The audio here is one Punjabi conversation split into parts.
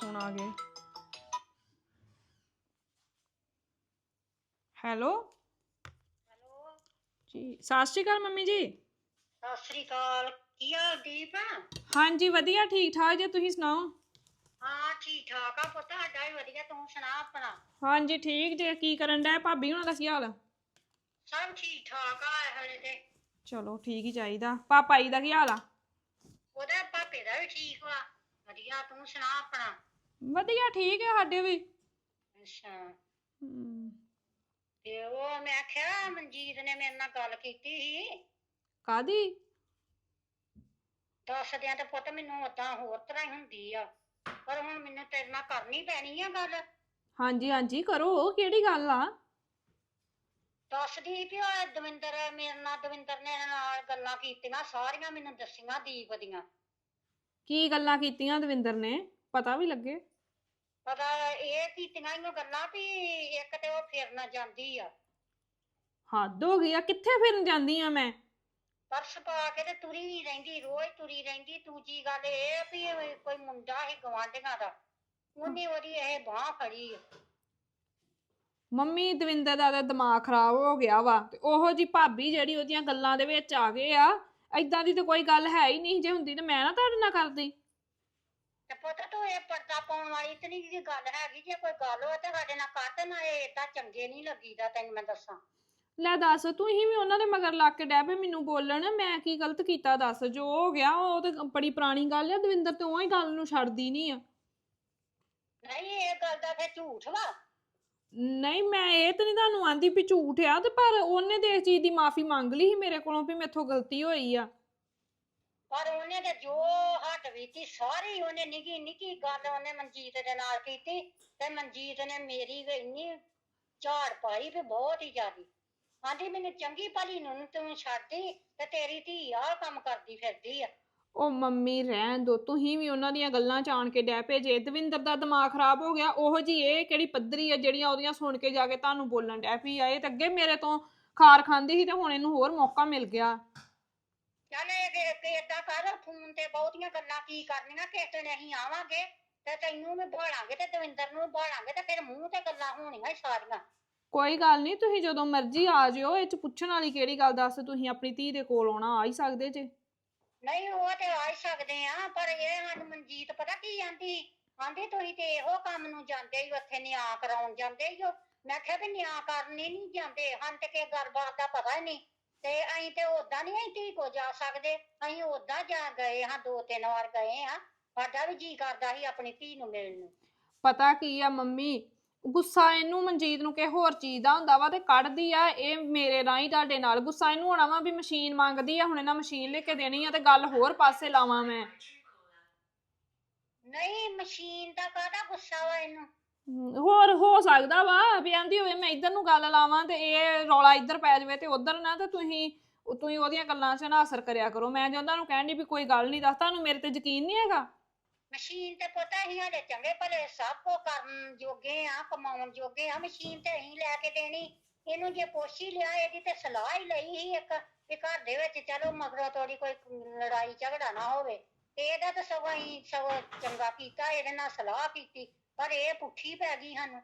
ਫੋਨ ਆ ਗਏ। ਹੈਲੋ? ਹੈਲੋ ਜੀ ਸਤਿ ਸ਼੍ਰੀ ਅਕਾਲ ਮੰਮੀ ਜੀ। ਸਤਿ ਸ੍ਰੀ ਅਕਾਲ ਕੀ ਹਾਲ ਦੀਪ? ਹਾਂਜੀ ਵਧੀਆ ਠੀਕ ਠਾਕ ਜੇ ਤੁਸੀਂ ਸੁਣਾਓ? ਹਾਂ ਠੀਕ ਠਾਕ ਆ ਪੁੱਤ ਸਾਡਾ ਵੀ ਵਧੀਆ ਤੂੰ ਸੁਣਾ ਆਪਣਾ? ਹਾਂਜੀ ਠੀਕ ਜੇ ਕੀ ਕਰਨ ਡਿਆ ਭਾਬੀ ਹੁਣਾਂ ਦਾ ਕੀ ਹਾਲ? ਸਭ ਠੀਕ ਠਾਕ ਆ ਹਲੇ ਤੇ। ਚਲੋ ਠੀਕ ਹੀ ਚਾਹੀਦਾ। ਪਾਪਾ ਜੀ ਦਾ ਕੀ ਹਾਲ ਆ? ਉਹਦਾ ਪਾਪੇ ਦਾ ਵੀ ਠੀਕ ਵਾ ਵਧੀਆ ਤੂੰ ਸੁਣਾ ਆਪਣਾ? ਵਧੀਆ ਠੀਕ ਹੈ ਸਾਡੇ ਵੀ। ਅੱਛਾ। ਹਮ, ਤੇ ਉਹ ਮੈਂ ਆਖਿਆ ਮਨਜੀਤ ਨੇ ਮੇਰੇ ਨਾਲ ਗੱਲ ਕੀਤੀ ਸੀ। ਕਾਹਦੀ? ਦੱਸਦਿਆਂ ਤੇ ਪੁੱਤ ਮੈਨੂੰ ਉਦਾਂ ਹੋਰ ਤਰ੍ਹਾਂ ਹੀ ਹੁੰਦੀ ਆ। ਪਰ ਹੁਣ ਮੈਨੂੰ ਤੇਰੇ ਨਾਲ ਕਰਨੀ ਪੈਣੀ ਆ ਗੱਲ। ਹਾਂਜੀ ਹਾਂਜੀ ਕਰੋ ਕਿਹੜੀ ਗੱਲ ਆ? ਦੱਸਦੀ ਵੀ ਉਹ ਦਵਿੰਦਰ ਮੇਰੇ ਨਾਲ ਦਵਿੰਦਰ ਨੇ ਨਾਲ ਗੱਲਾਂ ਕੀਤੀਆਂ ਸਾਰੀਆਂ ਮੈਨੂੰ ਦੱਸੀਆਂ ਦੀਪ ਦੀਆਂ। ਕੀ ਗੱਲਾਂ ਕੀਤੀਆਂ ਦਵਿੰਦਰ ਨੇ? ਪਤਾ ਵੀ ਲੱਗੇ। ਪਤਾ ਇਹ ਕੀਤੀਆਂ ਹੀ ਗੱਲਾਂ ਵੀ ਇੱਕ ਤੇ ਉਹ ਫਿਰਨ ਜਾਂਦੀ ਆ। ਹੱਦ ਹੋ ਗਈ ਆ ਕਿੱਥੇ ਫਿਰਨ ਜਾਂਦੀ ਆ ਮੈਂ? ਪਰਸ ਪਾ ਕੇ ਤੇ ਤੁਰੀ ਹੀ ਰਹਿੰਦੀ ਰੋਜ਼ ਤੁਰੀ ਰਹਿੰਦੀ। ਦੂਜੀ ਗੱਲ ਇਹ ਆ ਵੀ ਇਹ ਕੋਈ ਮੁੰਡਾ ਹੈ ਗਵਾਂਢੀਆਂ ਦਾ ਉਹਨੇ ਉਹਦੀ ਇਹ ਬਾਹ ਫੜੀ ਆ। ਮੰਮੀ ਦਵਿੰਦਰ ਦਾ ਤਾਂ ਦਿਮਾਗ ਖਰਾਬ ਹੋ ਗਿਆ ਵਾ ਤੇ ਉਹੋ ਜੀ ਭਾਬੀ ਜਿਹੜੀ ਉਹਦੀਆਂ ਗੱਲਾਂ ਦੇ ਵਿੱਚ ਆ ਗਏ ਆ ਐਦਾਂ ਦੀ ਤਾਂ ਕੋਈ ਗੱਲ ਹੈ ਹੀ ਨਹੀਂ ਜੇ ਹੁੰਦੀ ਤਾਂ ਮੈਂ ਨਾ ਤੁਹਾਡੇ ਨਾਲ ਕਰਦੀ। ਤੇ ਪੁੱਤ ਤੂੰ ਇਹ ਪਰਦਾ ਪਾਉਣ ਵਾਲੀ ਨਹੀਂ ਦੀ ਗੱਲ ਹੈਗੀ ਜੇ ਕੋਈ ਗੱਲ ਹੋਵੇ ਤੇ ਸਾਡੇ ਨਾਲ ਕਰ ਤੇ ਨਾ ਇਹ ਏਦਾਂ ਚੰਗੇ ਨਹੀਂ ਲੱਗੀਦਾ ਤੈਨੂੰ ਮੈਂ ਦੱਸਾਂ। ਲੈ ਦੱਸ ਤੂੰ ਹੀ ਵੀ ਉਹਨਾਂ ਦੇ ਮਗਰ ਲੱਗ ਕੇ ਡੈ ਪਏ ਮੈਨੂੰ ਬੋਲਣ ਮੈਂ ਕੀ ਗਲਤ ਕੀਤਾ ਦੱਸ ਜੋ ਹੋ ਗਿਆ ਉਹ ਤੇ ਬੜੀ ਪੁਰਾਣੀ ਗੱਲ ਆ ਦਵਿੰਦਰ ਤੇ ਉਹ ਹੀ ਗੱਲ ਨੂੰ ਛੱਡਦੀ ਨਹੀਂ ਆ। ਨਹੀਂ ਇਹ ਗੱਲ ਦਾ ਫਿਰ ਝੂਠ ਵਾ। ਨਹੀਂ ਮੈਂ ਇਹ ਤਾਂ ਨਹੀਂ ਤੁਹਾਨੂੰ ਆਂਦੀ ਵੀ ਝੂਠ ਆ ਤੇ ਪਰ ਉਹਨੇ ਤੇ ਇਸ ਚੀਜ਼ ਦੀ ਮਾਫੀ ਮੰਗ ਲਈ ਸੀ ਮੇਰੇ ਕੋਲੋਂ ਵੀ ਮੇਥੋਂ ਗਲਤੀ ਹੋਈ ਆ। ਪਰ ਉਹਨੇ ਤੇ ਜੋ ਹੱਟ ਵੀਤੀ ਸਾਰੀ ਉਹਨੇ ਨਿੱਕੀ ਨਿੱਕੀ ਗੱਲ ਉਹਨੇ ਮਨਜੀਤ ਦੇ ਨਾਲ ਕੀਤੀ ਤੇ ਮਨਜੀਤ ਨੇ ਮੇਰੀ ਵੀ ਇੰਨੀ ਝਾੜ ਪਾਈ ਵੀ ਬਹੁਤ ਹੀ ਜ਼ਿਆਦੀ। ਆਂਦੀ, ਮੈਨੂੰ ਚੰਗੀ ਭਲੀ ਨੂੰ ਤੂੰ ਛੱਡਦੀ ਤੇ ਤੇਰੀ ਧੀ ਆਹ ਕੰਮ ਕਰਦੀ ਫਿਰਦੀ ਆ। ਉਹ ਮੰਮੀ ਰਹਿਣ ਦੋ, ਤੁਸੀਂ ਵੀ ਉਹਨਾਂ ਦੀਆਂ ਗੱਲਾਂ ਚ ਆਣ ਕੇ ਡੈ ਪਏ। ਜੇ ਦਵਿੰਦਰ ਦਾ ਦਿਮਾਗ ਖਰਾਬ ਹੋ ਗਿਆ, ਉਹੋ ਜੀ ਇਹ ਕਿਹੜੀ ਪੱਧਰੀ ਆ ਜਿਹੜੀਆਂ ਉਹਦੀਆਂ ਸੁਣ ਕੇ ਜਾ ਕੇ ਤੁਹਾਨੂੰ ਬੋਲਣ ਡੈ ਪਈ ਆ? ਇਹ ਤਾਂ ਅੱਗੇ ਮੇਰੇ ਤੋਂ ਖਾਰ ਖਾਂਦੀ ਸੀ ਤੇ ਹੁਣ ਇਹਨੂੰ ਹੋਰ ਮੌਕਾ ਮਿਲ ਗਿਆ। ਚੱਲ ਇਹ ਕਿ- ਕਿ ਏਦਾਂ ਕਰ ਫੋਨ ਤੇ ਬਹੁਤੀਆਂ ਗੱਲਾਂ ਕੀ ਕਰਨੀਆਂ ਕਿਸੇ ਦਿਨ ਅਸੀਂ ਆਵਾਂਗੇ ਤੇ ਤੈਨੂੰ ਵੀ ਭਾਲਾਂਗੇ ਤੇ ਦਵਿੰਦਰ ਨੂੰ ਵੀ ਭਾਲਾਂਗੇ ਤੇ ਫਿਰ ਮੂੰਹ ਤੇ ਗੱਲਾਂ ਹੋਣੀਆਂ ਹੀ ਸਾਰੀਆਂ। ਕੋਈ ਗੱਲ ਨਹੀਂ ਤੁਸੀਂ ਜਦੋਂ ਮਰਜ਼ੀ ਆ ਜਿਓ ਇਹ ਚ ਪੁੱਛਣ ਵਾਲੀ ਕਿਹੜੀ ਗੱਲ ਦੱਸ ਤੁਸੀਂ ਆਪਣੀ ਧੀ ਦੇ ਕੋਲ ਆਉਣਾ ਆ ਹੀ ਸਕਦੇ ਜੇ। ਨਹੀਂ ਉਹ ਤੇ ਆ ਹੀ ਸਕਦੇ ਆ ਪਰ ਇਹ ਹਨ ਮਨਜੀਤ ਪਤਾ ਕੀ ਆਂਦੀ ਆਂਦੀ ਤੁਸੀਂ ਤੇ ਇਹੋ ਕੰਮ ਨੂੰ ਜਾਂਦੇ ਹੀ ਉੱਥੇ ਨਿਆਂ ਕਰਾਉਣ ਜਾਂਦੇ ਹੀ ਮੈਂ ਕਿਹਾ ਵੀ ਨਿਆਂ ਕਰਨੀ ਨਹੀਂ ਜਾਂਦੇ ਹਨ ਤੇ ਕਿ ਗੱਲਬਾਤ ਦਾ ਪਤਾ ਹੀ ਨਹੀਂ। ਤੇ ਅਸੀਂ ਤੇ ਉਦਾਂ ਨਹੀਂ ਅਸੀਂ ਧੀ ਕੋ ਜਾ ਸਕਦੇ ਅਸੀਂ ਉਦਾਂ ਜਾ ਗਏ ਹਾਂ ਦੋ ਤਿੰਨ ਵਾਰ ਗਏ ਹਾਂ ਸਾਡਾ ਵੀ ਜੀ ਕਰਦਾ ਸੀ ਆਪਣੀ ਧੀ ਨੂੰ ਮਿਲਣ ਨੂੰ। ਪਤਾ ਕੀ ਆ ਮੰਮੀ ਗੁੱਸਾ ਇਹਨੂੰ ਮਨਜੀਤ ਨੂੰ ਕਿਸੇ ਹੋਰ ਚੀਜ਼ ਦਾ ਹੁੰਦਾ ਵਾ ਤੇ ਕੱਢਦੀ ਆ ਇਹ ਮੇਰੇ ਰਾਹੀਂ ਤੁਹਾਡੇ ਨਾਲ ਗੁੱਸਾ ਇਹਨੂੰ ਹੋਣਾ ਵਾ ਵੀ ਮਸ਼ੀਨ ਮੰਗਦੀ ਆ ਹੁਣ ਇਹਨਾਂ ਮਸ਼ੀਨ ਲੈ ਕੇ ਦੇਣੀ ਆ ਤੇ ਗੱਲ ਹੋਰ ਪਾਸੇ ਲਾਵਾਂ ਮੈਂ। ਨਹੀਂ ਮਸ਼ੀਨ ਦਾ ਕਾਹਦਾ ਗੁੱਸਾ ਵਾ ਇਹਨੂੰ? ਹੋਰ ਹੋ ਸਕਦਾ ਵਾ, ਵੀ ਆਂਦੀ ਹੋਵੇ ਮੈਂ ਇੱਧਰ ਨੂੰ ਗੱਲ ਲਾਵਾਂ ਤੇ ਇਹ ਰੌਲਾ ਇੱਧਰ ਪੈ ਜਾਵੇ ਤੇ ਉੱਧਰ ਨਾ ਤੇ ਤੁਸੀਂ, ਉਹ ਤੁਸੀਂ ਉਹਦੀਆਂ ਗੱਲਾਂ 'ਚ ਨਾ ਅਸਰ ਕਰਿਆ ਕਰੋ। ਮੈਂ ਜੇ ਉਹਨਾਂ ਨੂੰ ਕਹਿਣ ਦੀ ਵੀ ਕੋਈ ਗੱਲ ਨਹੀਂ ਦੱਸ, ਤੁਹਾਨੂੰ ਮੇਰੇ ਤੇ ਯਕੀਨ ਨਹੀਂ ਹੈਗਾ? ਮਸ਼ੀਨ ਤੇ ਪਤਾ ਹੀ ਸਾਡੇ ਚੰਗੇ ਭਲੇ ਸਭ ਕੋ ਕਰਨ ਜੋਗੇ ਆ, ਕਮਾਉਣ ਜੋਗੇ ਆ, ਮਸ਼ੀਨ ਤੇ ਅਸੀਂ ਲੈ ਕੇ ਦੇਣੀ। ਇਹਨੂੰ ਜੇ ਪੋਛੀ ਲਿਆ, ਇਹਦੀ ਤੇ ਸਲਾਹ ਹੀ ਲਈ ਸੀ ਇੱਕ, ਵੀ ਘਰ ਦੇ ਵਿੱਚ ਚਲੋ ਮਗਰੋਂ ਤੋੜੀ ਕੋਈ ਲੜਾਈ ਝਗੜਾ ਨਾ ਹੋਵੇ। ਤੇ ਇਹਦਾ ਤਾਂ ਸਗੋਂ ਅਸੀਂ ਸਗੋਂ ਚੰਗਾ ਕੀਤਾ, ਇਹਦੇ ਨਾਲ ਸਲਾਹ ਕੀਤੀ। ਪਰ ਇਹ ਪੁੱਠੀ ਪੈ ਗਈ ਸਾਨੂੰ।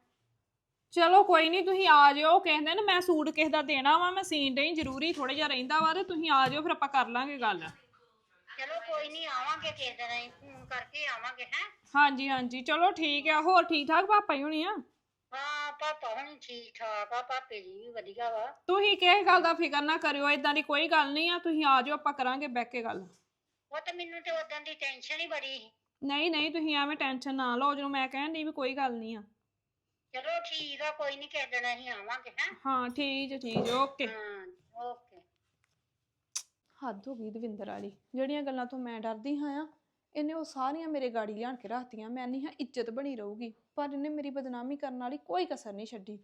ਚਲੋ ਕੋਈ ਨਹੀਂ ਤੁਸੀਂ ਆ ਜਿਓ। ਕਿਸੇ ਦਿਨ ਮੈਂ ਸੂਟ ਕਿਸੇ ਦਾ ਦੇਣਾ ਵਾ ਮੈਂ ਸੀਨ ਡਈ ਜ਼ਰੂਰੀ ਥੋੜਾ ਜਿਹਾ ਰਹਿੰਦਾ ਵਾ ਤੇ ਤੁਸੀਂ ਆ ਜਿਓ ਫਿਰ ਆਪਾਂ ਕਰ ਲਾਂਗੇ ਗੱਲ। ਚਲੋ ਕੋਈ ਨਹੀਂ ਆਵਾਂਗੇ ਕਿਸੇ ਦਿਨ ਅਸੀਂ ਫੋਨ ਕਰਕੇ ਆਵਾਂਗੇ ਹੈ। ਹਾਂਜੀ ਹਾਂਜੀ ਚਲੋ ਠੀਕ ਆ। ਹੋਰ ਠੀਕ ਠਾਕ ਪਾਪਾ ਹੀ ਹੋਣੀ ਆ? ਹਾਂ ਪਾਪਾ ਹੁਣ ਠੀਕ ਠਾਕ ਆ ਪਾਪੇ ਜੀ ਵੀ ਵਧੀਆ ਵਾ। ਤੁਸੀਂ ਕਿਸੇ ਗੱਲ ਦਾ ਫਿਕਰ ਨਾ ਕਰਿਓ ਇਦਾਂ ਦੀ ਕੋਈ ਗੱਲ ਨਹੀਂ ਆ। ਤੁਸੀਂ ਆ ਜਿਓ ਆਪਾਂ ਕਰਾਂਗੇ ਬਹਿ ਕੇ ਗੱਲ। ਉਹ ਤਾਂ ਮੈਨੂੰ ਤੇ ਉਦੋਂ ਦੀ ਟੈਨਸ਼ਨ ਹੀ ਬੜੀ ਸੀ। ਨਹੀਂ ਨਹੀਂ ਤੁਸੀਂ ਐਵੇਂ ਟੈਨਸ਼ਨ ਨਾ ਲਓ ਜਦੋਂ ਮੈਂ ਕਹਿਣ ਦੀ ਵੀ ਕੋਈ ਗੱਲ ਨਹੀਂ ਆ। ਚਲੋ ਠੀਕ ਆ ਕੋਈ ਨਹੀਂ ਕਿਸੇ ਦਿਨ ਅਸੀਂ ਆਵਾਂਗੇ ਹੈ। ਹਾਂ ਠੀਕ ਜੀ ਠੀਕ ਜੀ ਓਕੇ। ਹਾਂ ਓਕੇ। ਹੱਦ ਹੋ ਗਈ ਦਵਿੰਦਰ ਵਾਲੀ ਜਿਹੜੀਆਂ ਗੱਲਾਂ ਤੋਂ ਮੈਂ ਡਰਦੀ ਹਾਂ ਆ ਇਹਨੇ ਉਹ ਸਾਰੀਆਂ ਮੇਰੇ ਗਾੜੀ ਲਿਆਣ ਕੇ ਰੱਖਤੀਆਂ ਮੈਂ ਨਹੀਂ ਹਾਂ ਇੱਜ਼ਤ ਬਣੀ ਰਹੂਗੀ ਪਰ ਇਹਨੇ ਮੇਰੀ ਬਦਨਾਮੀ ਕਰਨ ਵਾਲੀ ਕੋਈ ਕਸਰ ਨਹੀਂ ਛੱਡੀ।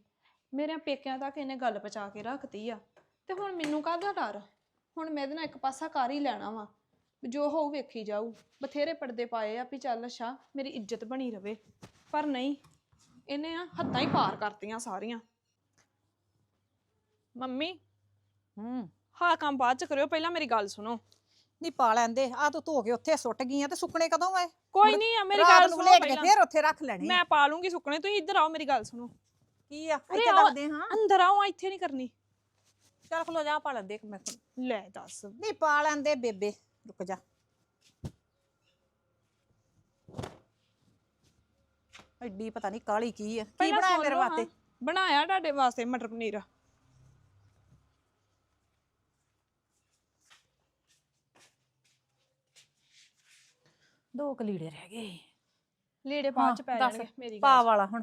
ਮੇਰੇ ਪੇਕਿਆਂ ਤੱਕ ਇਹਨੇ ਗੱਲ ਪਹੁੰਚਾ ਕੇ ਰੱਖਤੀ ਆ ਤੇ ਹੁਣ ਮੈਨੂੰ ਕਾਹਦਾ ਡਰ? ਹੁਣ ਮੈਂ ਇਹਦੇ ਨਾਲ ਇੱਕ ਪਾਸਾ ਕਰ ਹੀ ਲੈਣਾ ਵਾ ਵੀ। ਜੋ ਹੋਊ ਵੇਖੀ ਜਾਊ। ਬਥੇਰੇ ਪਰਦੇ ਪਾਏ ਆ ਵੀ ਚੱਲ ਅੱਛਾ ਮੇਰੀ ਇੱਜ਼ਤ ਬਣੀ ਰਵੇ। ਪਰ ਨਹੀਂ ਇਹਨੇ ਆ ਹੱਦਾਂ ਹੀ ਪਾਰ ਕਰਤੀਆਂ ਸਾਰੀਆਂ। ਮੰਮੀ ਹੂੰ। ਹਾਂ ਕੰਮ ਬਾਅਦ ਚ ਕਰਿਓ ਪਹਿਲਾਂ ਮੇਰੀ ਗੱਲ ਸੁਣੋ। ਨਹੀਂ ਪਾ ਲੈਂਦੇ ਆ ਤੂੰ ਧੋ ਕੇ ਉੱਥੇ ਸੁੱਟ ਗਈ ਆ ਤੇ ਸੁੱਕਣੇ ਕਦੋਂ ਐ ਕੋਈ ਨਹੀਂ ਮੇਰੀ ਰਾਤ ਗੱਲ ਨੂੰ ਸੁਣੋ ਕੇ ਪਹਿਲਾਂ। ਫੇਰ ਉੱਥੇ ਰੱਖ ਲੈਣੇ। ਮੈਂ ਪਾ ਲੂੰਗੀ ਸੁੱਕਣੇ ਤੁਸੀਂ ਇੱਧਰ ਆਓ ਮੇਰੀ ਗੱਲ ਸੁਣੋ। ਕੀ ਆ ਇੱਥੇ ਆਓ। ਦੱਸਦੇ ਹਾਂ। ਅੰਦਰ ਆਓ ਇੱਥੇ ਨਹੀਂ ਕਰਨੀ। ਚੱਲ ਖਲੋ ਜਾ ਪਾ ਲੈਂਦੇ ਇੱਕ ਮੈਂ ਲੈ ਦੱਸ। ਨਹੀਂ ਪਾ ਲੈਂਦੇ ਬੇਬੇ। ਰੁਕ ਜਾ। ਐਡੀ ਪਤਾ ਨਹੀਂ ਕਾਲੀ ਕੀ ਆ। ਕੀ ਬਣਾਇਆ ਮੇਰੇ ਹਾਂ। ਵਾਸਤੇ? ਬਣਾਇਆ ਤੁਹਾਡੇ ਵਾਸਤੇ ਮਟਰ ਪਨੀਰ। ਦੋ ਕਲੀੜੇ ਰਹਿ ਗਏ। ਲੀੜੇ ਬਾਅਦ ਚ ਹਾਂ, ਪੈ ਜਾਣਗੇ ਮੇਰੀ ਪਾ ਵਾਲਾ ਹੁਣ।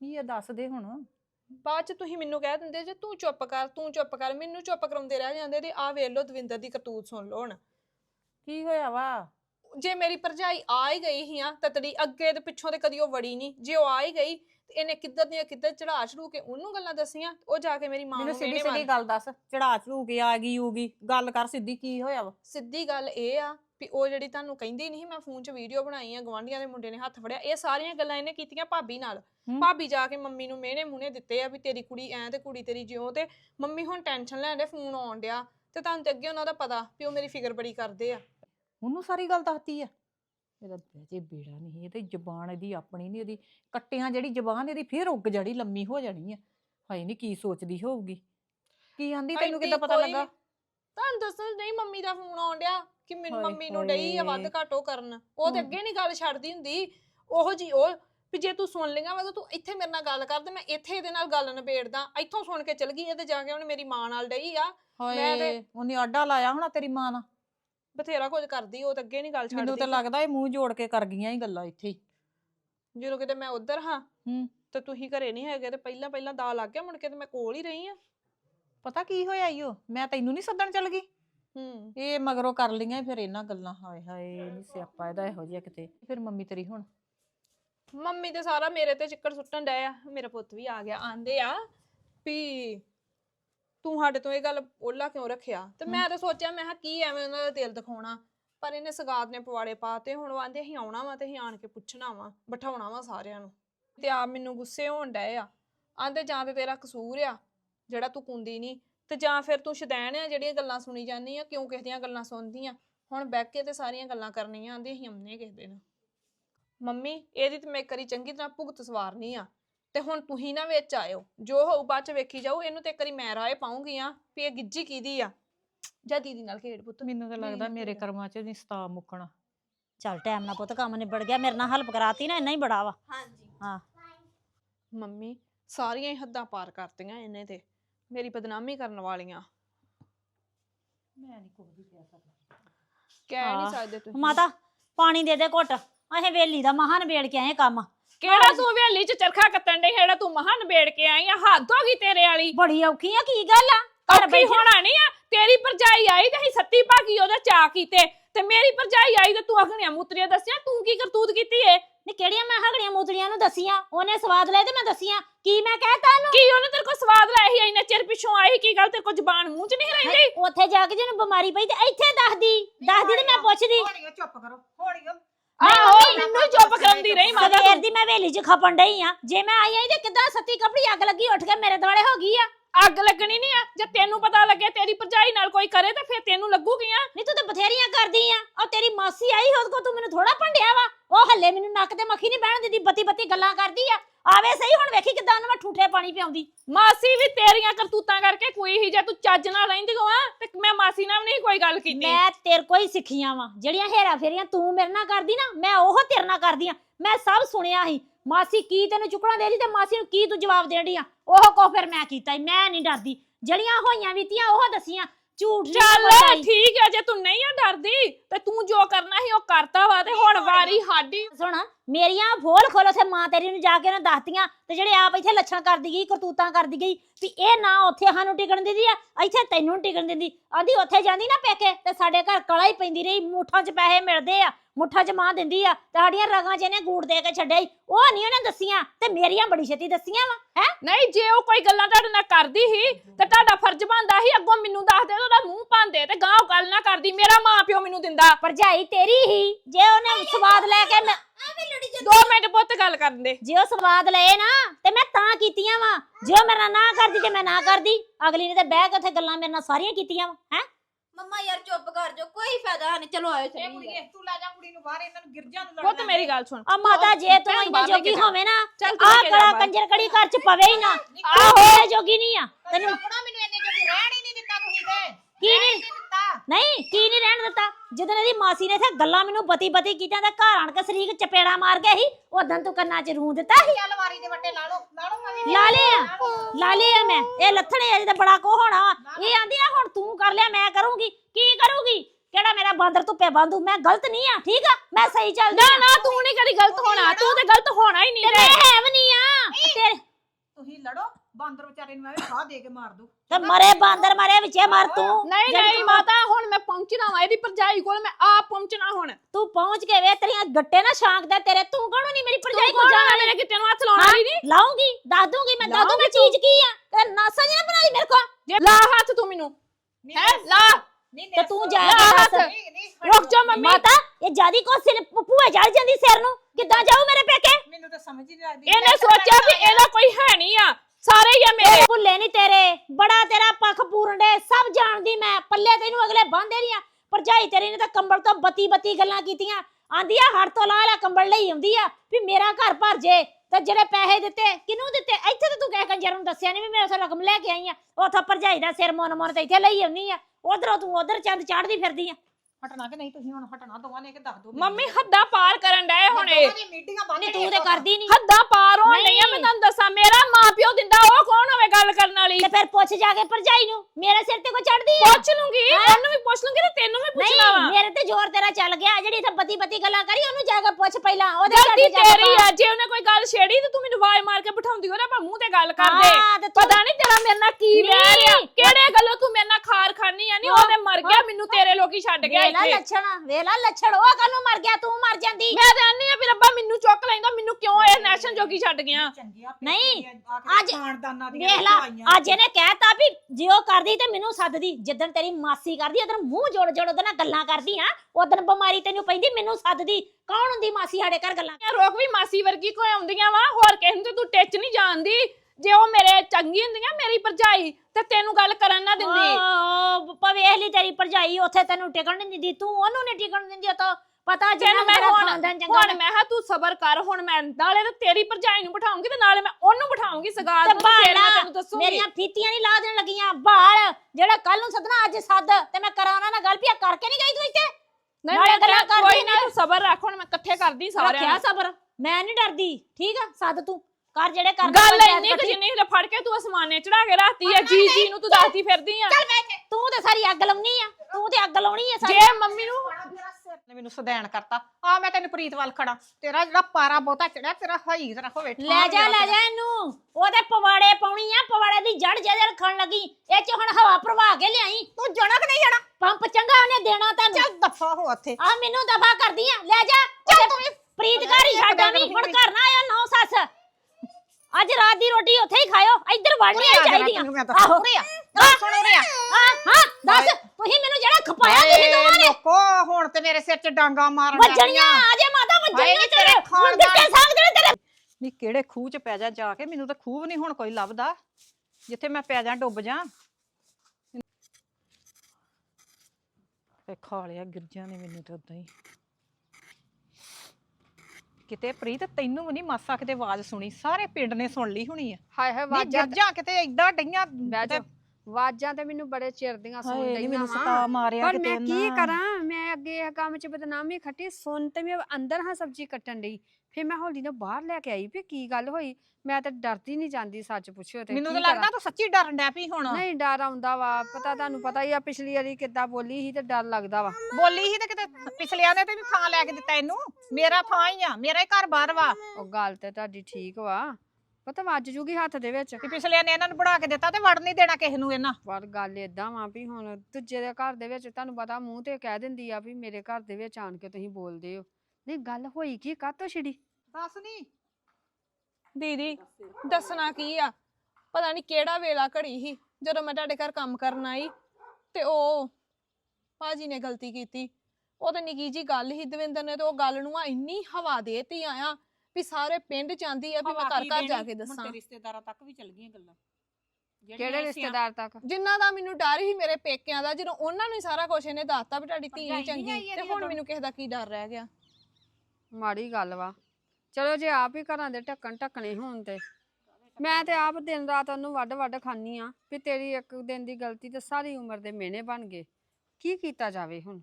ਕੀ ਆ ਦੱਸ ਦੇ ਹੁਣ। ਬਾਅਦ ਚ ਤੁਸੀਂ ਮੈਨੂੰ ਕਹਿ ਦਿੰਦੇ ਜੇ ਤੂੰ ਚੁੱਪ ਕਰ ਤੂੰ ਚੁੱਪ ਕਰ ਮੈਨੂੰ ਚੁੱਪ ਕਰਾਉਂਦੇ ਰਹਿ ਜਾਂਦੇ ਤੇ ਆਹ ਵੇਖ ਲਓ ਦਵਿੰਦਰ ਦੀ ਕਰਤੂਤ ਸੁਣ ਲਓ ਹੁਣ। ਕੀ ਹੋਇਆ ਵਾ? ਜੇ ਮੇਰੀ ਭਰਜਾਈ ਆ ਹੀ ਗਈ ਹੀ ਆ ਤਤੜੀ ਅੱਗੇ ਤੇ ਪਿੱਛੋਂ ਤੇ ਕਦੀ ਉਹ ਵੜੀ ਨਹੀਂ। ਜੇ ਉਹ ਆ ਹੀ ਗਈ ਤੇ ਇਹਨੇ ਕਿੱਧਰ ਦੀਆਂ ਕਿੱਧਰ ਚੜਾ ਚੜੂ ਕੇ ਉਹਨੂੰ ਗੱਲਾਂ ਦੱਸੀਆਂ ਉਹ ਜਾ ਕੇ ਮੇਰੀ ਮਾਂ ਮੈਨੂੰ ਨੂੰ ਸਿੱਧੀ ਮਿਹਣੇ ਸਿੱਧੀ ਮਾਰ ਗੱਲ ਦੱਸ ਚੜਾ ਚੜੂ ਕੇ ਆ ਗਈ ਹੋਊਗੀ ਗੱਲ ਕਰ ਸਿੱਧੀ ਕੀ ਹੋਇਆ ਵਾ? ਸਿੱਧੀ ਗੱਲ ਇਹ ਆ ਵੀ ਉਹ ਜਿਹੜੀ ਤੁਹਾਨੂੰ ਕਹਿੰਦੀ ਨਹੀਂ ਮੈਂ ਫੋਨ 'ਚ ਵੀਡੀਓ ਬਣਾਈ ਆ ਗਵਾਂਢੀਆਂ ਦੇ ਮੁੰਡੇ ਨੇ ਹੱਥ ਫੜਿਆ ਇਹ ਸਾਰੀਆਂ ਗੱਲਾਂ ਇਹਨੇ ਕੀਤੀਆਂ ਭਾਬੀ ਨਾਲ। ਭਾਬੀ ਜਾ ਕੇ ਮੰਮੀ ਨੂੰ ਮਿਹਣੇ ਮੁਹਣੇ ਦਿੱਤੇ ਆ ਵੀ ਤੇਰੀ ਕੁੜੀ ਐ ਤੇ ਕੁੜੀ ਤੇਰੀ ਜਿਉਂ ਤੇ ਮੰਮੀ ਹੁਣ ਟੈਨਸ਼ਨ ਲੈਣ ਦੇ ਫੋਨ ਆਉਣ ਡਿਆ ਤੇ ਤੁਹਾਨੂੰ ਤੇ ਅੱਗੇ ਉਹਨਾਂ ਦਾ ਪਤਾ ਵੀ ਉਹ ਮੇਰੀ ਫਿਕਰ ਬੜੀ ਕਰਦੇ ਆ। ਉਹਨੂੰ ਸਾਰੀ ਗੱਲ ਦੱਸਤੀ ਆ। ਇਹਦਾ ਬੇਜੇ ਬੇੜਾ ਨਹੀਂ ਇਹ ਤੇ ਜ਼ਬਾਨ ਇਹਦੀ ਆਪਣੀ ਨਹੀਂ ਇਹਦੀ ਕੱਟਿਆਂ ਜਿਹੜੀ ਜ਼ਬਾਨ ਇਹਦੀ ਫੇਰ ਉੱਗ ਜੜੀ ਲੰਮੀ ਹੋ ਜਾਣੀ ਆ। ਹਾਏ ਨਹੀਂ ਕੀ ਸੋਚਦੀ ਹੋਊਗੀ। ਕੀ ਆਂਦੀ ਤੈਨੂੰ ਕਿੱਦਾਂ ਪਤਾ ਲੱਗਾ? ਤੁਹਾਨੂੰ ਦੱਸਣ ਨਹੀਂ ਮੰਮੀ ਦਾ ਫੋਨ ਆਉਣ ਡਿਆ। ਕਿ ਮੈਨੂੰ ਹਾਏ ਮੰਮੀ ਨੂੰ ਡਈ ਆ ਵੱਧ ਹਾਏ। ਘੱਟ ਉਹ ਕਰਨ। ਉਹ ਤੇ ਹਮ। ਅੱਗੇ ਨਹੀਂ ਗੱਲ ਛੱਡਦੀ ਹੁੰਦੀ। ਉਹੋ ਜੀ ਉਹ ਵੀ ਜੇ ਤੂੰ ਸੁਣ ਲੇਗਾ ਵਾ ਤਾਂ ਤੂੰ ਇੱਥੇ ਮੇਰੇ ਨਾਲ ਗੱਲ ਕਰ ਤੇ ਮੈਂ ਇੱਥੇ ਇਹਦੇ ਨਾਲ ਗੱਲ ਨਿਬੇੜਦਾ। ਇੱਥੋਂ ਸੁਣ ਕੇ ਚਲ ਗਈ ਇਹ ਤੇ ਜਾ ਕੇ ਉਹਨੇ ਮੇਰੀ ਮਾਂ ਨਾਲ ਡਈ ਆ। ਮੈਂ ਤੇ- ਉਹਨੇ ਆਡਾ ਲਾਇਆ ਹੋਣਾ ਤੇਰੀ ਮਾਂ ਨਾਲ। ਬਥੇਰਾ ਕੁਝ ਕਰਦੀ ਉਹ ਤੇ ਅੱਗੇ ਨਹੀਂ ਗੱਲ ਮੈਨੂੰ ਛੱਡਦੀ। ਤਾਂ ਲੱਗਦਾ ਇਹ ਮੂੰਹ ਜੋੜ ਕੇ ਕਰ ਗਈਆਂ ਹੀ ਗੱਲਾਂ ਇੱਥੇ ਹੀ। ਜਦੋਂ ਕਿਤੇ ਮੈਂ ਉੱਧਰ ਹਾਂ ਹੂੰ। ਤੇ ਤੁਸੀਂ ਘਰੇ ਨਹੀਂ ਹੈਗੇ ਤੇ ਪਹਿਲਾਂ ਪਹਿਲਾਂ ਦਾ ਲੱਗ ਗਿਆ ਮੁੜ ਕੇ ਤੇ ਮੈਂ ਕੋਲ ਹੀ ਰਹੀ ਆ। ਪਤਾ ਕੀ ਹੋਇਆ ਈਓ ਮੈਂ ਤੈਨੂੰ ਨਹੀਂ ਸੱਦਣ ਚੱਲ ਗਈ। ਹੂੰ। ਇਹ ਮਗਰੋਂ ਕਰ ਲਈਆਂ ਫਿਰ ਇਹਨਾਂ ਗੱਲਾਂ। ਹਾਏ ਹਾਏ ਨਹੀਂ ਸਿਆਪਾ ਇਹਦਾ ਇਹੋ ਜਿਹਾ ਕਿਤੇ। ਫਿਰ ਮੰਮੀ ਤੇਰੀ ਹੁਣ? ਮੰਮੀ ਤੇ ਸਾਰਾ ਮੇਰੇ ਤੇ ਚਿੱਕੜ ਸੁੱਟਣ ਡਿਆ ਆ। ਮੇਰਾ ਪੁੱਤ ਵੀ ਆ ਗਿਆ। ਆਂਦੇ ਆ ਵੀ ਤੂੰ ਸਾਡੇ ਤੋਂ ਇਹ ਗੱਲ ਓਲਾ ਕਿਉਂ ਰੱਖਿਆ? ਤੇ ਮੈਂ ਤਾਂ ਸੋਚਿਆ ਮੈਂ ਕਿਹਾ ਕੀ ਐਵੇਂ ਉਹਨਾਂ ਦਾ ਦਿਲ ਦਿਖਾਉਣਾ? ਪਰ ਇਹਨੇ ਸਗਾਤ ਨੇ ਪਵਾੜੇ ਪਾਤੇ ਹੁਣ ਉਹ ਆਂਦੇ ਅਸੀਂ ਆਉਣਾ ਵਾ ਤੇ ਅਸੀਂ ਆਣ ਕੇ ਪੁੱਛਣਾ ਵਾ ਬਿਠਾਉਣਾ ਵਾ ਸਾਰਿਆਂ ਨੂੰ। ਤੇ ਆਪ ਮੈਨੂੰ ਗੁੱਸੇ ਹੋਣ ਡਏ ਆ। ਆਂਦੇ ਜਾਂ ਤੇ ਤੇਰਾ ਕਸੂਰ ਆ ਜਿਹੜਾ ਤੂੰ ਕੁੰਦੀ ਨਹੀਂ ਤੇ ਜਾਂ ਫਿਰ ਤੂੰ ਸ਼ਦੈਣ ਆ ਜਿਹੜੀਆਂ ਗੱਲਾਂ ਸੁਣੀ ਜਾਂਦੀ ਆ ਕਿਉਂ ਕਿਸੇ ਦੀਆਂ ਗੱਲਾਂ ਸੁਣਦੀ ਆ ਹੁਣ ਬਹਿ ਕੇ ਤੇ ਸਾਰੀਆਂ ਗੱਲਾਂ ਕਰਨੀਆਂ ਆਂਦੇ ਅਸੀਂ ਆਉਂਦੇ ਕਿਸੇ ਦਿਨ। ਮੰਮੀ ਇਹਦੀ ਤੇ ਮੈਂ ਇੱਕ ਵਾਰੀ ਚੰਗੀ ਤਰ੍ਹਾਂ ਭੁਗਤ ਸਵਾਰਨੀ ਆ। ਤੇ ਹੁਣ ਤੁਸੀਂ ਨਾ ਵਿੱਚ ਆਇਓ। ਜੋ ਹੋਊ ਬਾਅਦ ਚ ਵੇਖੀ ਜਾਊ ਇਹਨੂੰ ਤੇ ਇੱਕ ਵਾਰੀ ਮੈਂ ਰਾਏ ਪਾਉਂਗੀ ਆ ਵੀ ਇਹ ਗਿੱਜੀ ਕਿਹਦੀ ਆ। ਜਾਂ ਦੀਦੀ ਨਾਲ ਖੇਡ ਪੁੱਤ। ਮੈਨੂੰ ਤਾਂ ਲੱਗਦਾ ਮੇਰੇ। ਕਰਮਾਂ 'ਚ ਨਹੀਂ ਸਤਾ ਮੁੱਕਣਾ। ਚੱਲ ਟਾਈਮ ਨਾਲ ਪੁੱਤ ਕੰਮ ਨਿਬੜ ਗਿਆ ਮੇਰੇ ਨਾਲ ਹੈਲਪ ਕਰਾਤੀ ਨਾ ਇੰਨਾ ਹੀ ਬੜਾ ਵਾ। ਹਾਂਜੀ। ਹਾਂ। ਮੰਮੀ ਸਾਰੀਆਂ ਹੀ ਹੱਦਾਂ ਪਾਰ ਕਰਤੀਆਂ ਇਹਨੇ ਤੇ। ਮੇਰੀ ਬਦਨਾਮੀ ਕਰਨ ਵਾਲੀਆਂ। ਮੈਂ ਨਹੀਂ ਕੋਈ ਵੀ ਕਹਿ ਸਕਦਾ। ਕਹਿ ਨਹੀਂ। ਸਕਦੇ ਤੁਸੀਂ। ਮਾਤਾ ਪਾਣੀ ਦੇ ਦੇ ਘੁੱਟ। ਅਸੀਂ ਵੇਲੀ ਦਾ ਮਹਾਨ ਵੇੜ ਕੇ ਆਏ ਕੰਮ। ਕਿਹੜਾ ਤੂੰ ਵੇਲੀ ਚ ਚਰਖਾ ਕੱਤਣ ਦੇ ਜਿਹੜਾ ਤੂੰ ਮਹਾਨ ਬੇੜ ਕੇ ਆਈ ਆ? ਹੱਦ ਹੋ ਗਈ ਤੇਰੇ ਵਾਲੀ। ਬੜੀ ਔਖੀ ਆ ਕੀ ਗੱਲ ਆ? ਘਰ ਬੈਠੇ ਹੋਣਾ ਨਹੀਂ ਆ। ਤੇਰੀ ਭਰਜਾਈ ਆਈ ਤੇ ਅਸੀਂ ਸੱਤੀ ਭਾਗੀ ਉਹਦਾ ਚਾ ਕੀਤੇ। ਤੇ ਮੇਰੀ ਭਰਜਾਈ ਆਈ ਤੇ ਤੂੰ ਅਗਣੀਆਂ ਮੂਤਰੀਆਂ ਦੱਸਿਆ। ਤੂੰ ਕੀ ਕਰਤੂਤ ਕੀਤੀ ਏ? ਨੀ ਕਿਹੜੀਆਂ ਮੈਂ ਹਗੜੀਆਂ ਮੂਤੜੀਆਂ ਨੂੰ ਦਸੀਆਂ? ਉਹਨੇ ਸਵਾਦ ਲਏ ਤੇ ਮੈਂ ਦਸੀਆਂ। ਕੀ ਮੈਂ ਕਹਿਤਾ ਉਹਨੂੰ? ਕੀ ਉਹਨੇ ਤੇਰੇ ਕੋਲ ਸਵਾਦ ਲਾਇਆ ਸੀ? ਇੰਨੇ ਚਿਰ ਪਿੱਛੋਂ ਆਈ ਕੀ ਗੱਲ? ਤੇਰੇ ਕੋਲ ਜ਼ਬਾਨ ਮੂੰਹ 'ਚ ਨਹੀਂ ਰਹਿੰਦੀ? ਉੱਥੇ ਜਾ ਕੇ ਜਿਹਨੂੰ ਬਿਮਾਰੀ ਪਈ ਤੇ ਇੱਥੇ ਦੱਸਦੀ। ਦੱਸਦੀ ਤੇ ਮੈਂ ਪੁੱਛਦੀ। ਹੋਣੀਓ ਚੁੱਪ ਕਰੋ ਹੋਣੀਓ ਆਹੋ ਮੈਨੂੰ ਚੁੱਪ ਕਰਾਉਂਦੀ ਰਹੀ ਮਾਤਾ ਸਵੇਰ ਤੂੰ। ਦੀ ਮੈਂ ਵੇਲੀ 'ਚ ਖਪਣ ਡਈ ਆ। ਜੇ ਮੈਂ ਆਈ ਆਈ ਤੇ ਕਿੱਦਾਂ ਸੱਤੀ ਕਪੜੀ ਅੱਗ ਲੱਗੀ ਉੱਠ ਕੇ ਮੇਰੇ ਦੁਆਲੇ ਹੋ ਗਈ ਆ। ਅੱਗ ਲੱਗਣੀ ਨਹੀਂ ਆ? ਜੇ ਤੈਨੂੰ ਪਤਾ ਲੱਗੇ ਤੇਰੀ ਭਰਜਾਈ ਨਾਲ ਕੋਈ ਕਰੇ ਤਾਂ ਫਿਰ ਤੈਨੂੰ ਲੱਗੂਗੀ ਆ? ਨਹੀਂ ਤੂੰ ਤਾਂ ਬਥੇਰੀਆਂ ਕਰਦੀ ਆ। ਉਹ ਤੇਰੀ ਮਾਸੀ ਆਈ ਉਹਦੇ ਕੋ ਤੂੰ ਮੈਨੂੰ ਥੋੜਾ ਭੰਡਿਆ ਵਾ। ਉਹ ਹੱਲੇ ਮੈਨੂੰ ਨੱਕ ਤੇ ਮੱਖੀ ਨਹੀਂ ਬਹਿਣ ਦਿੰਦੀ ਬੱਤੀ ਬੱਤੀ ਗੱਲਾਂ ਕਰਦੀ ਆ। ਆਵੇ ਸਹੀ ਹੁਣ ਵੇਖੀ ਕਿਦਾਂ ਉਹਨੂੰ ਮੈਂ ਠੂਠੇ ਪਾਣੀ ਪਿਆਉਂਦੀ। ਮਾਸੀ ਵੀ ਤੇਰੀਆਂ ਕਰਤੂਤਾਂ ਕਰਕੇ ਕੋਈ ਹੀ ਜੇ ਤੂੰ ਚੱਜ ਨਾਲ ਰਹਿੰਦੀ ਹੋ ਆ ਤੇ ਮੈਂ ਮਾਸੀ ਨਾਲ ਵੀ ਨਹੀਂ ਕੋਈ ਗੱਲ ਕੀਤੀ। ਮੈਂ ਤੇਰੇ ਕੋਈ ਸਿੱਖੀਆਂ ਵਾ ਜਿਹੜੀਆਂ ਹੇਰਾ ਫੇਰੀਆਂ ਤੂੰ ਮੇਰੇ ਨਾਲ ਕਰਦੀ ਨਾ ਮੈਂ ਉਹ ਤੇਰੇ ਨਾਲ ਕਰਦੀ ਆ। ਮੈਂ ਸਭ ਸੁਣਿਆ ਸੀ। ਮਾਸੀ ਕੀ ਤੈਨੂੰ ਚੁੱਕਣਾ ਦੇ ਰਹੀ ਤੇ ਮਾਸੀ ਨੂੰ ਕੀ ਤੂੰ ਜਵਾਬ ਦੇਣ ਆ? ਉਹ ਕੋ ਫਿਰ ਮੈਂ ਕੀਤਾ ਈ ਮੈਂ ਨਹੀਂ ਡਰਦੀ। ਜਿਹੜੀਆਂ ਹੋਈਆਂ ਬੀਤੀਆਂ ਉਹ ਦਸੀਆਂ। ਝੂਠ ਨਹੀਂ ਚੱਲ ਬੋਲਦਾ ਈ। ਠੀਕ ਹੈ ਜੇ ਤੂੰ ਨਹੀਂ ਆ ਡਰਦੀ ਤੇ ਤੂੰ ਜੋ ਕਰਨਾ ਸੀ ਉਹ ਕਰਤਾ ਵਾਰੀ ਸਾਡੀ ਸੁਣ, ਮੇਰੀਆਂ ਫੋਲ ਖੋਲ, ਉਥੇ ਮਾਂ ਤੇਰੀ ਨੂੰ ਜਾ ਕੇ ਉਹਨੇ ਦੱਸਤੀਆਂ ਤੇ ਜਿਹੜੇ ਆਪ ਇੱਥੇ ਲੱਛਣ ਕਰਦੀ ਗਈ, ਕਰਤੂਤਾਂ ਕਰਦੀ ਗਈ, ਵੀ ਇਹ ਨਾ ਉੱਥੇ ਸਾਨੂੰ ਟਿਕਣ ਦਿੰਦੀ ਆ, ਇੱਥੇ ਤੈਨੂੰ ਨੀ ਟਿਕਣ ਦਿੰਦੀ। ਆਂਦੀ, ਉੱਥੇ ਜਾਂਦੀ ਨਾ ਪੇਕੇ ਤੇ ਸਾਡੇ ਘਰ ਕਲਾ ਹੀ ਪੈਂਦੀ ਰਹੀ ਮੂਠਾਂ 'ਚ ਪੈਸੇ ਮਿਲਦੇ ਆ। ਮੁੱਠਾਂ 'ਚ ਮਾਂ ਦਿੰਦੀ ਆ ਤੇ ਸਾਡੀਆਂ ਰਗਾਂ 'ਚ ਇਹਨੇ ਗੂੜ ਦੇ ਕੇ ਛੱਡਿਆ ਈ। ਉਹ ਨਹੀਂ ਉਹਨੇ ਦੱਸੀਆਂ ਤੇ ਮੇਰੀਆਂ ਬੜੀ ਛੇਤੀ ਦੱਸੀਆਂ ਵਾ ਹੈ? ਨਹੀਂ ਜੇ ਉਹ ਕੋਈ ਗੱਲਾਂ ਤੁਹਾਡੇ ਨਾਲ ਕਰਦੀ ਸੀ ਤੇ ਤੁਹਾਡਾ ਫਰਜ਼ ਬਣਦਾ ਸੀ ਅੱਗੋਂ ਮੈਨੂੰ ਦੱਸ ਦੇ ਤੇ ਉਹਦਾ ਮੂੰਹ ਭਾਂਦੇ ਤੇ ਗਾਂਹ ਗੱਲ ਨਾ ਕਰਦੀ ਮੇਰਾ ਮਾਂ ਪਿਓ ਮੈਨੂੰ ਦਿੰਦਾ। ਭਰਜਾਈ ਤੇਰੀ ਹੀ ਜੇ ਉਹਨੇ ਸਵਾਦ ਲੈ ਕੇ ਮੈਂ 2 ਮਿੰਟ ਪੁੱਤ ਗੱਲ ਕਰਨ ਦੇ। ਜੇ ਉਹ ਸਵਾਦ ਲਏ ਨਾ ਤੇ ਮੈਂ ਤਾਂ ਕੀਤੀਆਂ ਵਾ। ਜੇ ਉਹ ਮੇਰੇ ਨਾਲ ਨਾ ਕਰਦੀ ਤੇ ਮੈਂ ਨਾ ਕਰਦੀ ਅਗਲੀ ਨੇ ਤੇ ਬਹਿ ਕੇ ਉੱਥੇ ਗੱਲਾਂ ਮੇਰੇ ਨਾਲ ਸਾਰੀਆਂ ਕੀਤੀਆਂ ਵਾ ਹੈ? ਮੰਮਾ ਯਾਰ ਚੁੱਪ ਕਰ ਜਾ ਕੋਈ ਫਾਇਦਾ ਨਹੀਂ। ਚਲੋ ਆਇਓ ਇਹ ਚੱਲੀਏ। ਕੁੜੀਏ ਤੂੰ ਲੈ ਜਾ ਕੁੜੀ ਨੂੰ ਬਾਹਰ ਇਹਨਾਂ ਨੂੰ ਗਿਰਜਾਂ ਨੂੰ ਪੁੱਤ ਮੇਰੀ ਗੱਲ ਸੁਣ। ਆ ਮਾਤਾ ਜੇ ਤੂੰ ਇੰਨੇ ਜੋਗੀ। ਹੋਵੇਂ ਨਾ ਚੱਲ ਤੂੰ ਆ ਲੈ ਕੇ ਜਾ ਕੜਾ ਬਾਹਰ। ਕੰਜਰ ਕੜੀ ਘਰ ਚ ਪਵੇ ਹੀ ਨਾ ਆਹੋ। ਆਹੋ ਜੋਗੀ ਨਹੀਂ ਆ। ਤੈਨੂੰ ਆਪਣਾ ਮੈਨੂੰ ਇੰਨੇ ਜੋਗੀ ਰਹਿਣ ਹੀ ਨਹੀਂ ਦਿੱਤਾ ਤੁਸੀਂ ਤੇ। ਕੀ ਨਹੀਂ? ਦਿੱਤਾ। ਨਹੀਂ ਕੀ ਨਹੀਂ ਰਹਿਣ ਦਿੱਤਾ? ਜਦੋਂ ਇਹਦੀ ਮਾਸੀ ਨੇ ਇੱਥੇ ਗੱਲਾਂ ਮੈਨੂੰ ਬਤੀ ਬਤੀ ਕੀਤੀਆਂ ਤੇ ਘਰ ਆਣ ਕੇ ਸਰੀਕ ਚਪੇੜਾ ਮਾਰ ਗਿਆ ਸੀ ਉਦੋਂ ਤੂੰ ਕੰਨਾਂ 'ਚ ਰੂੰ ਦਿੱਤਾ ਸੀ। ਚੱਲ ਵਾਰੀ ਦੇ ਵੱਟੇ ਲਾ ਲਓ। ਲਾ ਲਓ ਮੈਂ ਵੀ ਲਾ ਲਏ ਆ ਲਾ ਆ ਮੈਂ। ਇਹ ਲੱਥਣੇ ਅਜੇ ਤਾਂ ਬੜਾ ਕੋ ਹੋਣਾ। ਇਹ ਆਂਦੀ ਨਾ ਹੁਣ ਤੂੰ ਕਰ ਲਿਆ ਮੈਂ ਕਰੂੰਗੀ। ਕੀ ਕਰੂਗੀ? ਕਿਹੜਾ ਮੇਰਾ ਬਾਂਦਰ ਧੁੱਪੇ ਬੰਦੂ ਮੈਂ ਗਲਤ ਨਹੀਂ ਆ ਠੀਕ ਆ? ਮੈਂ ਸਹੀ ਚੱਲਦੀ ਨਾ ਆ ਨਾ ਤੂੰ ਨਹੀਂ ਕਦੀ ਗਲਤ ਹੋਣਾ। ਤੂੰ ਤੇ ਗਲਤ ਹੋਣਾ ਹੀ ਨਹੀਂ ਤੇ ਮੈਂ ਹੈ ਵੀ ਨਹੀਂ ਆ। ਤੇਰੇ ਤੁਸੀਂ ਲੜੋ। ਬਾਂਦਰ ਵਿਚਾਰੇ ਨੂੰ ਐਵੇਂ ਖਾ ਦੇ ਕੇ ਮਾਰ ਦੂ ਤੇ ਮਰੇ ਬਾਂਦਰ ਮਰੇ ਵਿੱਚੇ ਮਰ ਤੂੰ। ਨਹੀਂ ਜਿਹੜੀ ਨਹੀਂ ਤੂੰ- ਮਾਤਾ ਹੁਣ ਮੈਂ ਪਹੁੰਚਣਾ ਵਾ ਇਹਦੀ ਭਰਜਾਈ ਕੋਲ ਮੈਂ ਆਪ ਪਹੁੰਚਣਾ ਹੁਣ। ਤੂੰ ਪਹੁੰਚ ਕੇ ਵੇ ਤੇਰੀਆਂ ਗੱਟੇ ਨਾ ਸ਼ਾਂਕਦਾ ਤੇਰੇ ਤੂੰ ਕਹਣੋ ਨਹੀਂ ਮੇਰੀ ਭਰਜਾਈ ਕੋ ਜਾਣਾ ਮੇਰੇ ਕਿਤੇ ਨੂੰ ਹੱਥ ਲਾਉਣ ਹਾਂ, ਨਹੀਂ ਲਾਉਂਗੀ ਦੱਸ ਦੂੰਗੀ ਮੈਂ ਦੱਸ ਦੂੰ ਮੈਂ ਲਾਉਂਗੀ ਚੀਜ਼ ਕੀ ਆ? ਤੇ ਨਾਸਾ ਜਿਹਾ ਬਣਾ ਲਈ ਮੇਰੇ ਕੋ ਜੇ ਲਾ ਹੱਥ ਤੂੰ ਮੈਨੂੰ। ਹੈ ਲਾ। ਨਹੀਂ ਤੇ ਤੂੰ ਜਾ ਕੇ ਦੱਸ ਨਹੀਂ ਨਹੀਂ ਰੁਕ ਜਾ ਮੰਮੀ। ਮਾਤਾ ਇਹ ਜਿਆਦੀ ਕੋ ਸਿਰ ਭੂਆ ਚੜ ਜਾਂਦੀ ਸਿਰ ਨੂੰ। ਕਿੱਦਾਂ ਜਾਊ ਮੇਰੇ ਪੇਕੇ? ਮੈਨੂੰ ਤਾਂ ਸਮਝ ਹੀ ਨਹੀਂ ਲੱਗਦੀ। ਇਹਨੇ ਸੋਚਿਆ ਵੀ ਇਹਦਾ ਕੋਈ ਹੈ ਨਹੀਂ ਆ। ਸਾਰੇ ਹੀ ਆ ਮੇਰੇ। ਭੁੱਲੇ ਨਹੀਂ ਤੇਰੇ। ਬੜਾ ਤੇਰਾ ਪੱਖ ਪੂਰਨ ਦੇ ਸਭ ਜਾਣਦੀ ਮੈਂ। ਪੱਲੇ ਤੈਨੂੰ ਅਗਲੇ ਬੰਦੇ ਦੀਆਂ ਭਰਜਾਈ ਤੇਰੀ ਨੇ ਤਾਂ ਕੰਬਲ ਤੋਂ ਬੱਤੀ ਬੱਤੀ ਗੱਲਾਂ ਕੀਤੀਆਂ। ਆਂਦੀ ਆ ਹੜ ਤੋਂ ਲਾ ਲੈ, ਕੰਬਲ ਲਈ ਆਉਂਦੀ ਆ। ਵੀ ਮੇਰਾ ਘਰ ਭਰ ਜੇ। ਤੇ ਜਿਹੜੇ ਪੈਸੇ ਦਿੱਤੇ, ਕਿਹਨੂੰ ਦਿੱਤੇ? ਇੱਥੇ ਤਾਂ ਤੂੰ ਕਹਿ ਕੰਜਰ ਨੂੰ ਦੱਸਿਆ ਨਹੀਂ ਵੀ ਮੈਂ ਉਸ ਰਕਮ ਲੈ ਕੇ ਆਈ ਆ। ਉਥੋਂ ਭਰਜਾਈ ਦਾ ਸਿਰ ਮੋਨ ਮੋਨ ਤੇ ਇੱਥੇ ਲਈ ਆਉਣੀ ਆ। ਉਧਰੋਂ ਤੂੰ ਉਧਰ ਚੰਦ ਚਾੜਦੀ ਫਿਰਦੀ ਆ। ਹਟਣਾ ਕਿ ਨਹੀਂ ਤੁਸੀਂ ਹੁਣ ਹਟਣਾ ਦੋਵਾਂ ਨੇ ਕਿ ਦੱਸ ਦੋ ਮੰਮੀ ਹੱਦਾਂ ਪਾਰ ਕਰਨ ਡਏ ਹੁਣ। ਇਹ ਮੀਟਿੰਗਾਂ ਬੰਦ ਨਹੀਂ ਤੂੰ ਤੇ ਕਰਦੀ ਨਹੀਂ। ਹੱਦਾਂ ਪਾਰ ਹੋਣ ਨਹੀਂ। ਮੈਂ ਤੁਹਾਨੂੰ ਦੱਸਾਂ ਮੇਰਾ ਮਾਪਿਓ ਦਿੰਦਾ ਉਹ ਕੌਣ ਹੋਵੇ ਗੱਲ ਕਰਨ ਵਾਲੀ? ਤੇ ਫਿਰ ਪੁੱਛ ਜਾ ਕੇ ਭਰਜਾਈ ਨੂੰ ਮੇਰੇ ਸਿਰ ਤੇ ਕੋ ਚੜਦੀ ਆ? ਪੁੱਛ ਲੂੰਗੀ ਉਹਨੂੰ ਵੀ ਪੁੱਛ ਲੂੰਗੀ ਤੇ ਤੈਨੂੰ ਵੀ ਪੁੱਛਣਾ ਵਾ। ਨਹੀਂ ਮੇਰੇ ਤੇ ਜ਼ੋਰ ਤੇਰਾ ਚੱਲ ਗਿਆ ਜਿਹੜੀ ਇੱਥੇ ਬੱਤੀ ਬੱਤੀ ਗੱਲਾਂ ਕਰੀ ਉਹਨੂੰ ਜਾ ਕੇ ਪੁੱਛ ਪਹਿਲਾਂ ਉਹਦੇ ਗਲਤੀ ਝੱਟ ਜਾ ਕੇ ਤੇਰੀ ਆ ਜੇ ਉਹਨੇ ਕੋਈ ਗੱਲ ਛੇੜੀ ਤੇ ਤੂੰ ਮੈਨੂੰ ਆਵਾਜ਼ ਮਾਰ ਕੇ ਬਿਠਾਉਂਦੀ ਉਹਦੇ ਪਾ ਮੂੰਹ ਤੇ ਗੱਲ ਕਰ ਦੇ ਹਾਂ, ਤੇ ਤੂੰ- ਪਤਾ ਨਹੀਂ ਤੇਰਾ ਮੇਰੇ ਨਾਲ ਕੀ। ਵੈਰ ਆ। ਕਿਹੜੇ ਗੱਲੋਂ ਤੂੰ ਮੇਰੇ ਨਾਲ ਖਾਰ ਖਾਨੀ ਆ? ਨਹੀਂ ਉਹਨੇ ਮਰ ਗਿਆ ਮੈਨੂੰ ਤੇਰੇ ਲੋਕੀ ਛੱਡ ਗਿਆ। ਵੇਲਾ ਇੱਥੇ ਲੱਛਣ ਵੇਲਾ ਲੱਛਣ ਉਹ ਕਾਨੂੰ ਮਰ ਗਿਆ ਤੂੰ ਮਰ ਜਾਂਦੀ। ਮੈਂ ਤਾਂ ਆਨੀ ਆ ਵੀ ਰੱਬਾ ਮੈਨੂੰ ਚੁੱਕ ਲੈਂਦਾ ਮੈਨੂੰ ਕਿਉਂ ਇਹ ਨੈਸ਼ਨ ਜੋਗੀ ਛੱਡ ਗਿਆ? ਚੰਗੀਆਂ ਨਹੀਂ, ਅੱਜ ਖਾਨਦਾਨਾਂ ਦੀਆਂ ਵੇਖ ਲਾ ਕਹਾਣੀਆਂ ਅੱਜ ਇਹਨੇ ਕਹਿਤਾ ਵੀ ਜੇ ਉਹ ਕਰਦੀ ਤੇ ਮੈਨੂੰ ਸੱਦਦੀ ਜਿੱਦਣ ਤੇਰੀ ਮਾਸੀ ਕਰਦੀ ਉਦੋਂ ਮੂੰਹ ਜੋੜ ਜੋੜ ਉਹਦੇ ਨਾਲ ਗੱਲਾਂ ਕਰਦੀ ਆ ਉਦੋਂ ਬਿਮਾਰੀ ਤੈਨੂੰ ਪੈਂਦੀ ਮੈਨੂੰ ਸੱਦਦੀ ਕੌਣ ਹੁੰਦੀ ਮਾਸੀ ਸਾਡੇ ਘਰ ਗੱਲਾਂ ਇਹ ਰੋਕ ਵੀ ਮਾਸੀ ਵਰਗੀ ਕੋਈ ਆਉਂਦੀਆਂ ਵਾ ਹੋਰ ਕਿਸੇ ਨੂੰ ਤੇ ਤੂੰ ਟਿੱਚ ਨਹੀਂ ਜਾਣਦੀ। ਜੇ ਉਹ ਮੇਰੇ ਚੰਗੀ ਹੁੰਦੀਆਂ ਮੇਰੀ ਭਰਜਾਈ ਤੇ ਤੈਨੂੰ ਗੱਲ ਕਰਨ ਨਾ ਦਿੰਦੀ। ਓ ਵੇਖ ਲਈ ਤੇਰੀ ਭਰਜਾਈ ਉੱਥੇ ਤੈਨੂੰ ਟਿਕਣ ਨਹੀਂ ਦਿੰਦੀ ਤੂੰ ਉਹਨੂੰ ਨਹੀਂ ਟਿਕਣ ਦਿੰਦੀ ਉਹ ਤਾਂ ਪਤਾ ਜਿਹਨੂੰ ਮੈਂ ਹੁਣ ਹੁਣ ਮੈਂ ਕਿਹਾ ਤੂੰ ਸਬਰ ਕਰ ਹੁਣ ਮੈਂ ਨਾਲੇ ਤੇ ਤੇਰੀ ਭਰਜਾਈ ਨੂੰ ਬਿਠਾਉਂਗੀ ਤੇ ਨਾਲੇ ਮੈਂ ਉਹਨੂੰ ਬਿਠਾਉਂਗੀ ਸਗਾਤ ਤੇ ਨੂੰ ਤੇ ਫਿਰ ਮੈਂ ਬਾਲਾ, ਤੈਨੂੰ ਦੱਸੂਗੀ। ਮੇਰੀਆਂ ਫੀਤੀਆਂ ਨਹੀਂ ਲਾ ਦੇਣ ਲੱਗੀਆਂ ਬਾਲ ਜਿਹੜਾ ਕੱਲ ਨੂੰ ਸੱਦਣਾ ਅੱਜ ਸੱਦ ਤੇ ਮੈਂ ਕਰਾਂ ਉਹਨਾਂ ਨਾਲ ਗੱਲ ਪਿਆ ਕਰਕੇ ਨਹੀਂ ਗਈ ਤੂੰ ਇੱਥੇ? ਨਹੀਂ ਨਾਲੇ ਮੈਂ ਗੱਲਾਂ ਗੱਲਾਂ ਕਰਦੀ ਕੋਈ ਨਾ। ਤੂੰ ਸਬਰ ਰੱਖ ਹੁਣ ਮੈਂ ਇਕੱਠੇ ਕਰਦੀ ਸਾਰਿਆਂ ਰੱਖਿਆ ਨੂੰ ਸਬਰ ਮੈਂ ਨਹੀਂ ਡਰਦੀ ਠੀਕ ਆ ਸੱਦ ਤੂੰ। ਕਰ ਜਿਹੜੇ ਕਰ ਗੱਲ ਇੰਨੀ ਕਿ ਜਿੰਨੀ ਕੁ ਫੜ ਕੇ ਤੂੰ ਅਸਮਾਨੇ ਚੜਾ ਕੇ ਰੱਖਤੀ ਆ ਜੀ ਜੀ ਨੂੰ ਤੂੰ ਦੱਸਦੀ ਫਿਰਦੀ ਆ। ਤੂੰ ਤੇ ਸਾਰੀ ਅੱਗ ਲਾਉਣੀ ਆ। ਤੂੰ ਤੇ ਅੱਗ ਲਾਉਣੀ ਆ ਸਾਰੀ। ਜੇ ਮੰਮੀ ਨੂੰ ਨੇ ਮੈਨੂੰ ਸੁਦੈਣ ਕਰਤਾ। ਆ ਮੈਂ ਤੈਨੂੰ ਪ੍ਰੀਤ ਵੱਲ ਖੜਾ। ਤੇਰਾ ਜਿਹੜਾ ਪਾਰਾ ਬਹੁਤਾ ਚੜਿਆ ਤੇਰਾ ਹਾਈ ਜ਼ਰਾ ਹੋਵੇ। ਲੈ ਜਾ ਲੈ ਜਾ ਇਹਨੂੰ। ਉਹਦੇ ਪਵਾੜੇ ਪਾਉਣੀ ਆ ਪਵਾੜੇ ਦੀ ਜੜ ਜਿਹਦੇ ਰੱਖਣ ਲੱਗੀ। ਇਹ ਚ ਹੁਣ ਹਵਾ ਭਰਵਾ ਕੇ ਲਿਆਈ। ਤੂੰ ਜਾਣਾ ਕਿ ਨਹੀਂ ਜਾਣਾ? ਪੰਪ ਚੰਗਾ ਉਹਨੇ ਦੇਣਾ ਤੈਨੂੰ ਚੱਲ ਦਫਾ ਹੋ ਉੱਥੇ। ਆ ਮੈਨੂੰ ਦਫਾ ਕਰਦੀ ਆ। ਲੈ ਜਾ। ਉਹਦੇ ਪ੍ਰੀਤ ਘਰ ਹੀ ਛੱਡ ਆਵੀਂ। ਹੁਣ ਘਰ ਅੱਜ ਰਾਤ ਦੀ ਰੋਟੀ ਉੱਥੇ ਹੀ ਖਾਇਓ ਇੱਧਰ ਵੜਨੀਆਂ ਚਾਹੀਦੀਆਂ। ਆਹੋ ਆ। ਹਾਂ ਸੁਣ ਉਰੇ ਆ। ਹਾਂ ਹਾਂ ਦੱਸ ਤੁਸੀਂ ਮੈਨੂੰ ਜਿਹੜਾ ਖਪਾਇਆ ਤੁਸੀਂ ਦੋਵਾਂ ਨੇ। ਲੋਕੋ ਹੁਣ ਤੇ ਮੇਰੇ ਸਿਰ 'ਚ ਡਾਂਗਾ ਮਾਰਨ ਵੱਜਣੀਆਂ ਅਜੇ ਮਾਤਾ ਹਾਏ ਵੱਜਣੀਆਂ ਤੇਰੇ। ਹੁਣ ਦਿੱਤੇ ਸਾਗ ਜਿਹੜੇ ਤੇਰੇ? ਨਹੀਂ ਕਿਹੜੇ ਖੂਹ 'ਚ ਪੈ ਜਾ ਜਾ ਕੇ ਮੈਨੂੰ ਤਾਂ ਖੂਹ ਨਹੀਂ ਹੁਣ ਕੋਈ ਲੱਭਦਾ। ਜਿੱਥੇ ਮੈਂ ਪੈ ਜਾ ਡੁੱਬ ਜਾ। ਤੇ ਖਾ ਲਿਆ ਗਿਰਜਾਂ ਨੇ ਮੈਨੂੰ ਤਾਂ ਉਦਾਂ ਹੀ। ਕਿਤੇ ਪ੍ਰੀਤ ਤੈਨੂੰ ਵੀ ਨਹੀਂ ਮਾਸਾ ਕਿਤੇ ਆਵਾਜ਼ ਸੁਣੀ ਸਾਰੇ ਪਿੰਡ ਨੇ ਸੁਣ ਲਈ ਹੋਣੀ ਆ। ਹਾਏ ਹਾਏ ਵਾਜਾਂ ਗਿਰਜਾਂ ਕਿਤੇ ਏਦਾਂ ਡਈਆਂ ਬਹਿ ਜਾ। ਵਾਜਾਂ ਤੇ ਮੈਨੂੰ ਬੜੇ ਚਿਰ ਦੀਆਂ ਸੁਣ ਹਾਏ ਨੀ ਡਈਆਂ ਮੈਨੂੰ ਵਾਂ। ਸਤਾ ਮਾਰਿਆ ਪਰ ਕਿਤੇ ਮੈਂ ਕੀ। ਕਰਾਂ? ਮੈਂ ਅੱਗੇ ਇਹ ਕੰਮ 'ਚ ਬਦਨਾਮੀ ਖੱਟੀ ਸੁਣ ਤੇ ਮੈਂ ਅੰਦਰ ਹਾਂ ਸਬਜ਼ੀ ਕੱਟਣ ਲਈ ਫਿਰ ਮੈਂ ਹੌਲੀ ਨਾਲ ਬਾਹਰ ਲੈ ਕੇ ਆਈ ਵੀ ਕੀ ਗੱਲ ਹੋਈ? ਮੈਂ ਤਾਂ ਡਰਦੀ ਨਹੀਂ ਜਾਂਦੀ ਸੱਚ ਪੁੱਛਿਓ ਤੇ ਮੈਨੂੰ ਕੀ ਤਾਂ ਕਰਾਂ? ਲੱਗਦਾ ਤੂੰ ਸੱਚੀ ਡਰਨ ਡੈ ਪਈ ਹੁਣ। ਨਹੀਂ ਡਰ ਆਉਂਦਾ ਵਾ। ਪਤਾ ਤੁਹਾਨੂੰ ਪਤਾ ਹੀ ਆ ਪਿਛਲੀ ਵਾਰੀ ਕਿੱਦਾਂ ਬੋਲੀ ਸੀ ਤੇ ਡਰ ਲੱਗਦਾ ਵਾ। ਬੋਲੀ ਸੀ ਤੇ ਕਿਤੇ ਪਿਛਲਿਆਂ ਨੇ ਤੇ ਨੀ ਥਾਂ ਲੈ ਕੇ ਦਿੱਤਾ ਇਹਨੂੰ। ਮੇਰਾ ਥਾਂ ਹੀ ਆ ਮੇਰਾ ਹੀ ਘਰ ਬਾਹਰ ਵਾ। ਉਹ ਗੱਲ ਤੇ ਤੁਹਾਡੀ ਠੀਕ ਵਾ। ਪਤਾ ਵੱਜ ਜੂਗੀ ਹੱਥ ਦੇ ਵਿੱਚ। ਕਿ ਪਿਛਲਿਆਂ ਨੇ ਇਹਨਾਂ ਨੂੰ ਬਣਾ ਕੇ ਦਿੱਤਾ ਤੇ ਵੜ ਨਹੀਂ ਦੇਣਾ ਕਿਸੇ ਨੂੰ ਇਹਨਾਂ। ਪਰ ਗੱਲ ਏਦਾਂ ਵਾ ਵੀ ਹੁਣ ਦੂਜੇ ਦੇ ਘਰ ਦੇ ਵਿੱਚ ਤੁਹਾਨੂੰ ਪਤਾ ਮੂੰਹ ਤੇ ਕਹਿ ਦਿੰਦੀ ਆ ਵੀ ਮੇਰੇ ਘਰ ਦੇ ਵਿੱਚ ਆਣ ਕੇ ਤੁਸੀਂ ਬੋਲਦੇ ਹੋ। ਨਹੀਂ ਗੱਲ ਹੋਈ ਕੀ ਕਾਤੋਂ ਛਿੜੀ? ਦੱਸ ਨਹੀਂ ਦੀਦੀ ਦੱਸਣਾ ਕੀ ਆ? ਪਤਾ ਨਹੀਂ ਕਿਹੜਾ ਵੇਲਾ ਘੜੀ ਸੀ ਜਦੋਂ ਮੈਂ ਤੁਹਾਡੇ ਘਰ ਕੰਮ ਕਰਨ ਆਈ ਤੇ ਉਹ ਭਾਜੀ ਨੇ ਗਲਤੀ ਕੀਤੀ। ਉਹ ਤਾਂ ਨਿੱਕੀ ਜੀ ਗੱਲ ਹੀ ਦਵਿੰਦਰ ਨੇ ਤੇ ਉਹ ਗੱਲ ਨੂੰ ਆ ਇੰਨੀ ਹਵਾ ਦੇਤੀ ਆਇਆ। ਵੀ ਸਾਰੇ ਪਿੰਡ ਚਾਹੁੰਦੀ ਆ ਵੀ ਮੈਂ ਘਰ ਘਰ ਜਾ ਕੇ ਦੱਸਾਂ। ਰਿਸ਼ਤੇਦਾਰਾਂ ਤੱਕ ਵੀ ਚੱਲ ਗਈਆਂ ਗੱਲਾਂ। ਕਿਹੜੇ ਰਿਸ਼ਤੇਦਾਰ ਤੱਕ? ਜਿੰਨਾ ਦਾ ਮੈਨੂੰ ਡਰ ਸੀ ਮੇਰੇ ਪੇਕਿਆਂ ਦਾ ਜਦੋਂ ਉਹਨਾਂ ਨੂੰ ਹੀ ਸਾਰਾ ਕੁਝ ਇਹਨੇ ਦੱਸਤਾ ਵੀ ਤੁਹਾਡੀ ਧੀ ਨਹੀਂ ਚੰਗੀ ਤੇ ਹੁਣ? ਮੈਨੂੰ ਕਿਸੇ ਦਾ ਕੀ ਡਰ ਰਹਿ ਗਿਆ? ਮਾੜੀ ਗੱਲ ਵਾ। ਚਲੋ ਜੇ ਆਪ ਹੀ ਘਰਾਂ ਦੇ ਢੱਕਣ ਢੱਕਣੇ ਹੋਣ ਤੇ। ਮੈਂ ਤੇ ਆਪ ਦਿਨ ਰਾਤ ਉਹਨੂੰ ਵੱਡ ਵੱਡ ਖਾਨੀ ਆ ਵੀ ਤੇਰੀ ਇੱਕ ਦਿਨ ਦੀ ਗਲਤੀ ਤੇ ਸਾਰੀ ਉਮਰ ਦੇ ਮਿਹਣੇ ਬਣ ਗਏ। ਕੀ ਕੀਤਾ ਜਾਵੇ ਹੁਣ?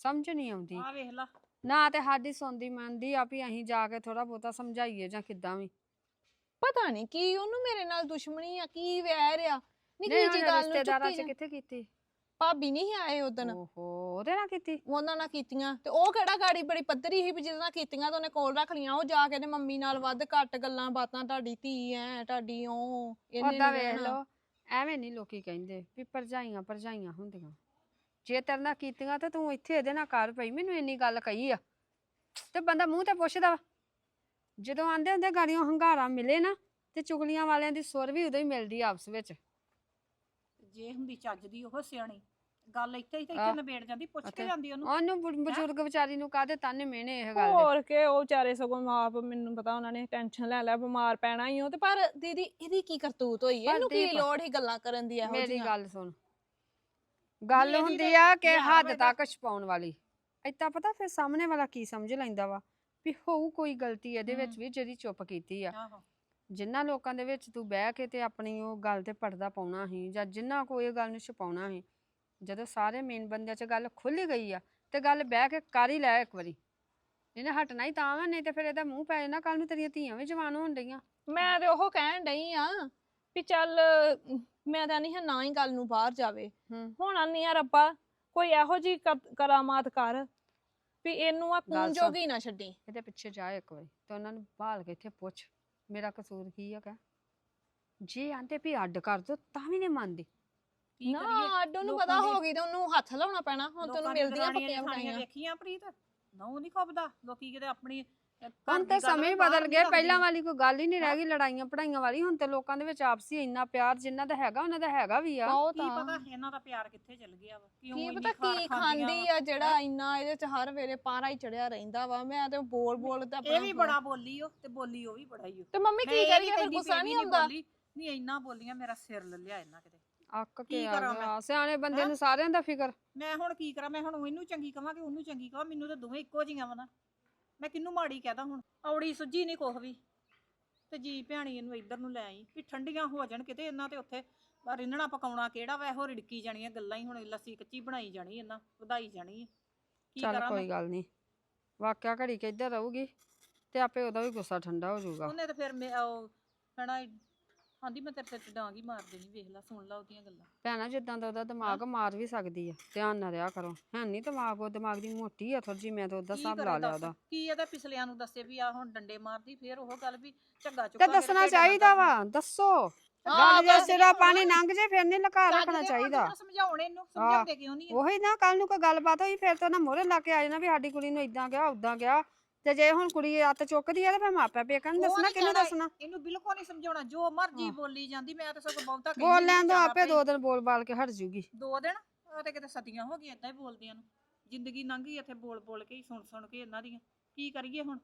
ਸਮਝ ਨਹੀਂ ਆਉਂਦੀ। ਆ ਵੇਖ ਲਾ। ਨਾ ਤੇ ਸਾਡੀ ਸੁਣਦੀ ਮੰਨਦੀ ਆ ਵੀ ਅਸੀਂ ਜਾ ਕੇ ਥੋੜਾ ਬਹੁਤਾ ਸਮਝਾਈਏ ਜਾਂ ਕਿੱਦਾਂ ਵੀ। ਪਤਾ ਨਹੀਂ ਕੀ ਉਹਨੂੰ ਮੇਰੇ ਨਾਲ ਦੁਸ਼ਮਣੀ ਆ ਕੀ ਵੈਰ ਆ। ਨਿੱਕੀ ਜੀ ਗੱਲ ਨੂੰ ਰਿਸ਼ਤੇਦਾਰਾਂ ਚੁੱਕੀ ਚ ਕਿੱਥੇ ਕੀਤੀ? ਭਾਬੀ ਨਹੀਂ ਆਏ ਉਦਣ ਓਹੋ ਉਹਦੇ ਨਾਲ ਕੀਤੀ? ਉਹਨਾਂ ਨਾਲ ਕੀਤੀਆਂ। ਤੇ ਉਹ ਕਿਹੜਾ ਗਾੜੀ ਬੜੀ ਪੱਧਰੀ ਸੀ ਵੀ ਜਿਹਦੇ ਨਾਲ ਕੀਤੀਆਂ ਤਾਂ ਉਹਨੇ ਕੋਲ ਰੱਖ ਲੀਆਂ ਉਹ ਜਾ ਕੇ ਤੇ ਮੰਮੀ ਨਾਲ ਵੱਧ ਘੱਟ ਗੱਲਾਂ ਬਾਤਾਂ ਤੁਹਾਡੀ ਧੀ ਐ ਤੁਹਾਡੀ ਉਹ ਉਹਦਾ ਨੀ ਵੇਖ ਰਹਿਣਾ। ਲਓ ਐਵੇਂ ਨਹੀਂ ਲੋਕੀ ਕਹਿੰਦੇ ਵੀ ਭਰਜਾਈਆਂ ਭਰਜਾਈਆਂ ਹੁੰਦੀਆਂ। ਜੇ ਤੇਰੇ ਨਾਲ ਕੀਤੀਆਂ ਤੇ ਤੂੰ ਇੱਥੇ ਇਹਦੇ ਨਾਲ ਕਰ ਪਈ। ਮੈਨੂੰ ਇੰਨੀ ਗੱਲ ਕਹੀ ਆ। ਤੇ ਬੰਦਾ ਮੂੰਹ ਤੇ ਪੁੱਛਦਾ ਵਾ। ਜਦੋਂ ਆਂਦੇ ਹੁੰਦੇ ਗਾੜੀਆਂ ਹੰਗਾਰਾ ਮਿਲੇ ਨਾ ਤੇ ਚੁਗਲੀਆਂ ਵਾਲਿਆਂ ਦੀ ਸੁਰ ਵੀ ਉਦੋਂ ਹੀ ਮਿਲਦੀ ਆ ਆਪਸ ਵਿੱਚ। ਜੇ ਹੁੰਦੀ ਚੱਜ ਦੀ ਉਹ ਸਿਆਣੀ। ਗੱਲ ਇੱਥੇ ਹੀ ਤੇ ਆਹ, ਇੱਥੇ ਨਿਬੇੜ ਜਾਂਦੀ ਪੁੱਛ ਅਤੇ ਕੇ ਜਾਂਦੀ ਉਹਨੂੰ। ਉਹਨੂੰ ਬ- ਬਜ਼ੁਰਗ ਵਿਚਾਰੀ ਨੂੰ ਕਾਹਦੇ ਤਾਨੇ ਮਿਹਣੇ ਇਹ ਗੱਲ ਦੇ? ਹੋਰ ਕੇ ਉਹ ਵਿਚਾਰੇ ਸਗੋਂ ਆਪ ਮੈਨੂੰ ਪਤਾ ਉਹਨਾਂ ਨੇ ਟੈਨਸ਼ਨ ਲੈ ਲਿਆ ਬਿਮਾਰ ਪੈਣਾ ਹੀ ਉਹ ਤੇ। ਪਰ ਦੀਦੀ ਇਹਦੀ ਕੀ ਕਰਤੂਤ ਹੋਈ? ਪਰ ਇਹਨੂੰ ਕੀ ਦੀਪ, ਲੋੜ ਹੀ ਗੱਲਾਂ ਕਰਨ ਦੀ ਇਹੋ ਮੇਰੀ ਜਿਹੀਆਂ? ਗੱਲ ਸੁਣ। ਗੱਲ ਇਹਦੀ ਹੁੰਦੀ ਤੇ ਆ ਕਿ ਹੱਦ। ਤੱਕ ਛਪਾਉਣ ਵਾਲੀ। ਏਦਾਂ ਪਤਾ ਫਿਰ ਸਾਹਮਣੇ ਵਾਲਾ ਕੀ ਸਮਝ ਲੈਂਦਾ ਵਾ? ਵੀ ਹੋਊ ਕੋਈ ਗਲਤੀ ਇਹਦੇ ਵਿੱਚ ਹਮ। ਵੀ ਜਿਹੜੀ ਚੁੱਪ ਕੀਤੀ ਆ। ਆਹੋ। ਜਿਨ੍ਹਾਂ ਲੋਕਾਂ ਦੇ ਵਿੱਚ ਤੂੰ ਬਹਿ ਕੇ ਤੇ ਆਪਣੀ ਉਹ ਗੱਲ ਤੇ ਪਰਦਾ ਪਾਉਣਾ ਸੀ ਜਾਂ ਜਿਨ੍ਹਾਂ ਕੋ ਇਹ ਗੱਲ ਨੂੰ ਛੁਪਾਉਣਾ ਸੀ ਜਦੋਂ ਸਾਰੇ ਮੇਨ ਬੰਦਿਆਂ 'ਚ ਗੱਲ ਖੁੱਲ ਹੀ ਗਈ ਆ ਤੇ ਗੱਲ ਬਹਿ ਕੇ ਕਰ ਹੀ ਲੈ ਇੱਕ ਵਾਰੀ। ਇਹਨੇ ਹਟਣਾ ਹੀ ਤਾਂ ਵਾ ਨਹੀਂ ਤੇ ਫਿਰ ਇਹਦਾ ਮੂੰਹ ਪੈ ਜਾਣਾ ਕੱਲ ਨੂੰ ਤੇਰੀਆਂ ਧੀਆਂ ਵੀ ਜਵਾਨ ਹੋਣ ਡਈਆਂ। ਮੈਂ ਤੇ ਉਹ ਕਹਿਣ ਡਈ ਆ ਵੀ ਚੱਲ ਅਮ, ਮੈਂ ਤਾਂ ਨਹੀਂ ਹਾਂ ਨਾ ਹੀ ਗੱਲ ਨੂੰ ਬਾਹਰ ਜਾਵੇ। ਹੂੰ। ਹੁਣ ਆਨੀ ਆ ਰੱਬਾ ਕੋਈ ਇਹੋ ਜੀ ਕਰਾਮਾਤ ਕਰ ਵੀ ਇਹਨੂੰ ਆ ਗੱਲ ਸੁਣ। ਜੋਗੀ ਨਾ ਛੱਡੀ। ਇਹਦੇ ਪਿੱਛੇ ਜਾ ਇੱਕ ਵਾਰੀ ਤੇ ਉਹਨਾਂ ਨੂੰ ਭਾਲ ਕੇ ਇੱਥੇ ਪੁੱਛ ਮੇਰਾ ਕਸੂਰ ਕੀ ਹੈਗਾ? ਜੇ ਆਂਦੇ ਵੀ ਅੱਡ ਕਰ ਦੋ ਤਾਂ ਵੀ ਨਹੀਂ ਮੰਨਦੀ। ਕੀ ਨਾ ਕਰੀਏ? ਅੱਡ ਉਹਨੂੰ ਲੋਕਾਂ ਪਤਾ ਦੀ- ਹੋ ਗਈ ਤੇ ਉਹਨੂੰ ਹੱਥ ਲਾਉਣਾ ਪੈਣਾ। ਹੁਣ ਤੈਨੂੰ ਮਿਲਦੀਆਂ ਦਰਾਣੀਆਂ ਪੱਕੀਆਂ ਜਠਾਣੀਆਂ ਪਕਾਈਆਂ ਵੇਖੀਆਂ ਪ੍ਰੀਤ ਨਹੁੰ ਨਹੀਂ ਖੁੱਬਦਾ। ਲੋਕੀ ਕਿਤੇ ਆਪਣੀ ਹੁਣ ਤੇ ਸਮੇਂ ਹੀ ਬਦਲ ਗਏ ਪਹਿਲਾਂ। ਵਾਲੀ ਕੋਈ ਗੱਲ ਹੀ ਨਹੀਂ ਰਹਿ ਗਈ ਲੜਾਈਆਂ ਪੜਾਈਆਂ ਵਾਲੀ ਹੁਣ ਤੇ ਲੋਕਾਂ ਦੇ ਵਿੱਚ ਆਪਸੀ ਇੰਨਾ ਪਿਆਰ ਜਿੰਨਾ ਦਾ ਹੈਗਾ ਉਹਨਾਂ ਦਾ ਹੈਗਾ ਵੀ ਆ। ਬਹੁਤ ਕੀ ਪਤਾ ਇਹਨਾਂ ਦਾ ਪਿਆਰ ਕਿੱਥੇ ਚਲ ਗਿਆ ਵਾ ਕਿਉਂ ਕੀ ਪਤਾ ਕੀ ਖਾਂਦੀ ਆ। ਜਿਹੜਾ ਇੰਨਾ ਇਹਦੇ ਚ ਹਰ ਵੇਲੇ ਪਾਰਾ ਹੀ ਚੜਿਆ ਰਹਿੰਦਾ ਵਾ ਮੈਂ ਤੇ ਬੋਲ ਬੋਲ ਤੇ ਇਹ ਵੀ ਬੜਾ ਬੋਲੀ ਉਹ ਤੇ ਬੋਲੀ ਉਹ ਵੀ ਬੜਾ ਹੀ ਉਹ ਤੇ ਮੰਮੀ ਕੀ ਕਰੀਏ ਫਿਰ ਗੁੱਸਾ ਨਹੀਂ ਆਉਂਦਾ। ਨਹੀਂ ਇੰਨਾ ਬੋਲੀਆਂ ਮੇਰਾ ਸਿਰ ਲੱਲਿਆ ਇਹਨਾਂ ਕਿਤੇ। ਅੱਕ ਕੀ ਆ ਕਰਾਂ ਗਿਆ? ਸਿਆਣੇ ਬੰਦੇ? ਨੂੰ ਸਾਰਿਆਂ ਦਾ ਫਿਕਰ। ਮੈਂ ਹੁਣ ਕੀ ਕਰਾਂ ਮੈਂ ਹੁਣ ਇਹਨੂੰ ਚੰਗੀ ਕਵਾਂ ਕਿ ਉਹਨੂੰ ਚੰਗੀ ਕਵਾਂ ਮੈਨੂੰ ਤਾਂ ਦੋਵੇਂ ਇੱਕੋ ਜੀਆਂ ਵਾ ਨਾ। ਮੈਂ ਕਿਹਨੂੰ ਮਾੜੀ ਕਹਦਾ ਹੁਣ? ਔੜੀ ਸੁੱਜੀ ਨਹੀਂ ਕੁਛ ਵੀ। ਤੇ ਜੀ ਭੈਣੀ ਇਹਨੂੰ ਇੱਧਰ ਨੂੰ ਲੈ ਆਈ ਵੀ ਠੰਡੀਆਂ ਹੋ ਜਾਣ ਕਿਤੇ ਇਹਨਾਂ ਤੇ ਉੱਥੇ ਪਰ ਰਿੰਨਣਾ ਪਕਾਉਣਾ ਕਿਹੜਾ ਵਾ ਇਹੋ ਰਿੜਕੀ ਜਾਣੀਆਂ ਗੱਲਾਂ ਹੀ ਹੁਣ ਲੱਸੀ ਕੱਚੀ ਬਣਾਈ ਜਾਣੀ ਇਹਨਾਂ ਵਧਾਈ ਜਾਣੀ ਹੈ ਕੀ ਚੱਲ ਕਰਾਂ ਕੋਈ ਮੈਂ? ਗੱਲ ਨਹੀਂ ਵਾਕਿਆ ਘੜੀ ਕੇ ਇੱਧਰ ਰਹੂਗੀ ਤੇ ਆਪੇ ਉਹਦਾ ਵੀ ਗੁੱਸਾ ਠੰਡਾ ਹੋ ਜਾਊਗਾ। ਉਹਨੇ ਤਾਂ ਫਿਰ ਮੈਂ ਉਹ ਕਹਿਣਾ ਆਂਦੀ ਮੈਂ ਤੇਰੇ ਤੇ ਡਾਂਗ ਹੀ ਮਾਰ ਦੇਣੀ ਵੇਖ ਲੈ ਸੁਣ ਲੈ ਉਹਦੀਆਂ ਗੱਲਾਂ। ਭੈਣਾ ਜਿੱਦਾਂ ਦਾ ਉਹਦਾ ਦਿਮਾਗ ਮਾਰ ਵੀ ਸਕਦੀ ਆ ਧਿਆਨ ਨਾਲ ਰਿਹਾ ਕਰੋ। ਹੈ ਨਹੀਂ ਦਿਮਾਗ ਉਹ ਦਿਮਾਗ ਦੀ ਮੋਟੀ ਆ ਥੋੜੀ ਜੀ ਮੈਂ ਤਾਂ ਉਹਦਾ ਕੀ ਹਿਸਾਬ ਕਰੇ ਲਾ ਲਿਆ ਦੱਸ? ਉਹਦਾ। ਕੀ ਇਹਦੇ ਪਿਛਲਿਆਂ ਨੂੰ ਦੱਸੇ ਵੀ ਆ ਹੁਣ ਡੰਡੇ ਮਾਰਦੀ ਫਿਰ ਉਹ ਗੱਲ ਵੀ ਝੱਗਾ ਤੇ ਚੁੱਕਾ ਮੇਰੇ ਦੱਸਣਾ ਢਿੱਡ ਨਾਲ ਚਾਹੀਦਾ। ਵਾ ਦੱਸੋ। ਗੱਲ ਜੇ ਸਿਰਾ ਪਾਣੀ। ਲੰਘ ਜੇ ਫਿਰ ਨਹੀਂ ਲੁਕਾ ਰੱਖਣਾ ਚਾਹੀਦਾ। ਹੁਣ ਸਮਝਾਉਣ ਇਹਨੂੰ ਸਮਝਾਉਂਦੇ ਕਿਉਂ ਨਹੀਂ ਉਹੀ ਨਾ ਕੱਲ ਨੂੰ ਕੋਈ ਗੱਲਬਾਤ ਹੋਈ ਫਿਰ ਤਾਂ ਨਾ ਮੋਹਰੇ ਲਾ ਕੇ ਆ ਜਾਣਾ ਵੀ ਸਾਡੀ ਕੁੜੀ ਨੂੰ ਇਦਾਂ ਗਿਆ ਉਦਾਂ ਗਿਆ। ਤੇ ਜੇ ਹੁਣ ਕੁੜੀ ਅੱਤ ਚੁੱਕਦੀ ਆ ਤੇ ਫਿਰ ਮਾਪਿਆਂ ਪੇਕਾਂ ਨੂੰ ਦੱਸਣਾ ਕਿਹਨੂੰ ਦੱਸਣਾ? ਇਹਨੂੰ ਬਿਲਕੁਲ ਨਹੀਂ ਸਮਝਾਉਣਾ ਜੋ ਮਰਜ਼ੀ। ਬੋਲੀ ਜਾਂਦੀ ਮੈਂ ਤਾਂ ਸਗੋਂ ਬਹੁਤਾ ਕਹਿੰਦੀ ਬੋਲ ਲੈਣ ਦੋ ਆਪੇ ਦੋ ਦਿਨ ਬੋਲ ਬਾਲ ਕੇ ਹਟ ਜੂਗੀ। ਦੋ ਦਿਨ? ਉਹ ਤੇ ਕਿਤੇ ਸਦੀਆਂ ਹੋ ਗਈਆਂ ਏਦਾਂ ਹੀ ਬੋਲਦਿਆਂ ਨੂੰ। ਜ਼ਿੰਦਗੀ ਲੰਘ ਗਈ ਇੱਥੇ ਬੋਲ ਬੋਲ ਕੇ ਹੀ ਸੁਣ ਸੁਣ ਕੇ ਇਹਨਾਂ ਦੀਆਂ। ਕੀ ਕਰੀਏ ਹੁਣ?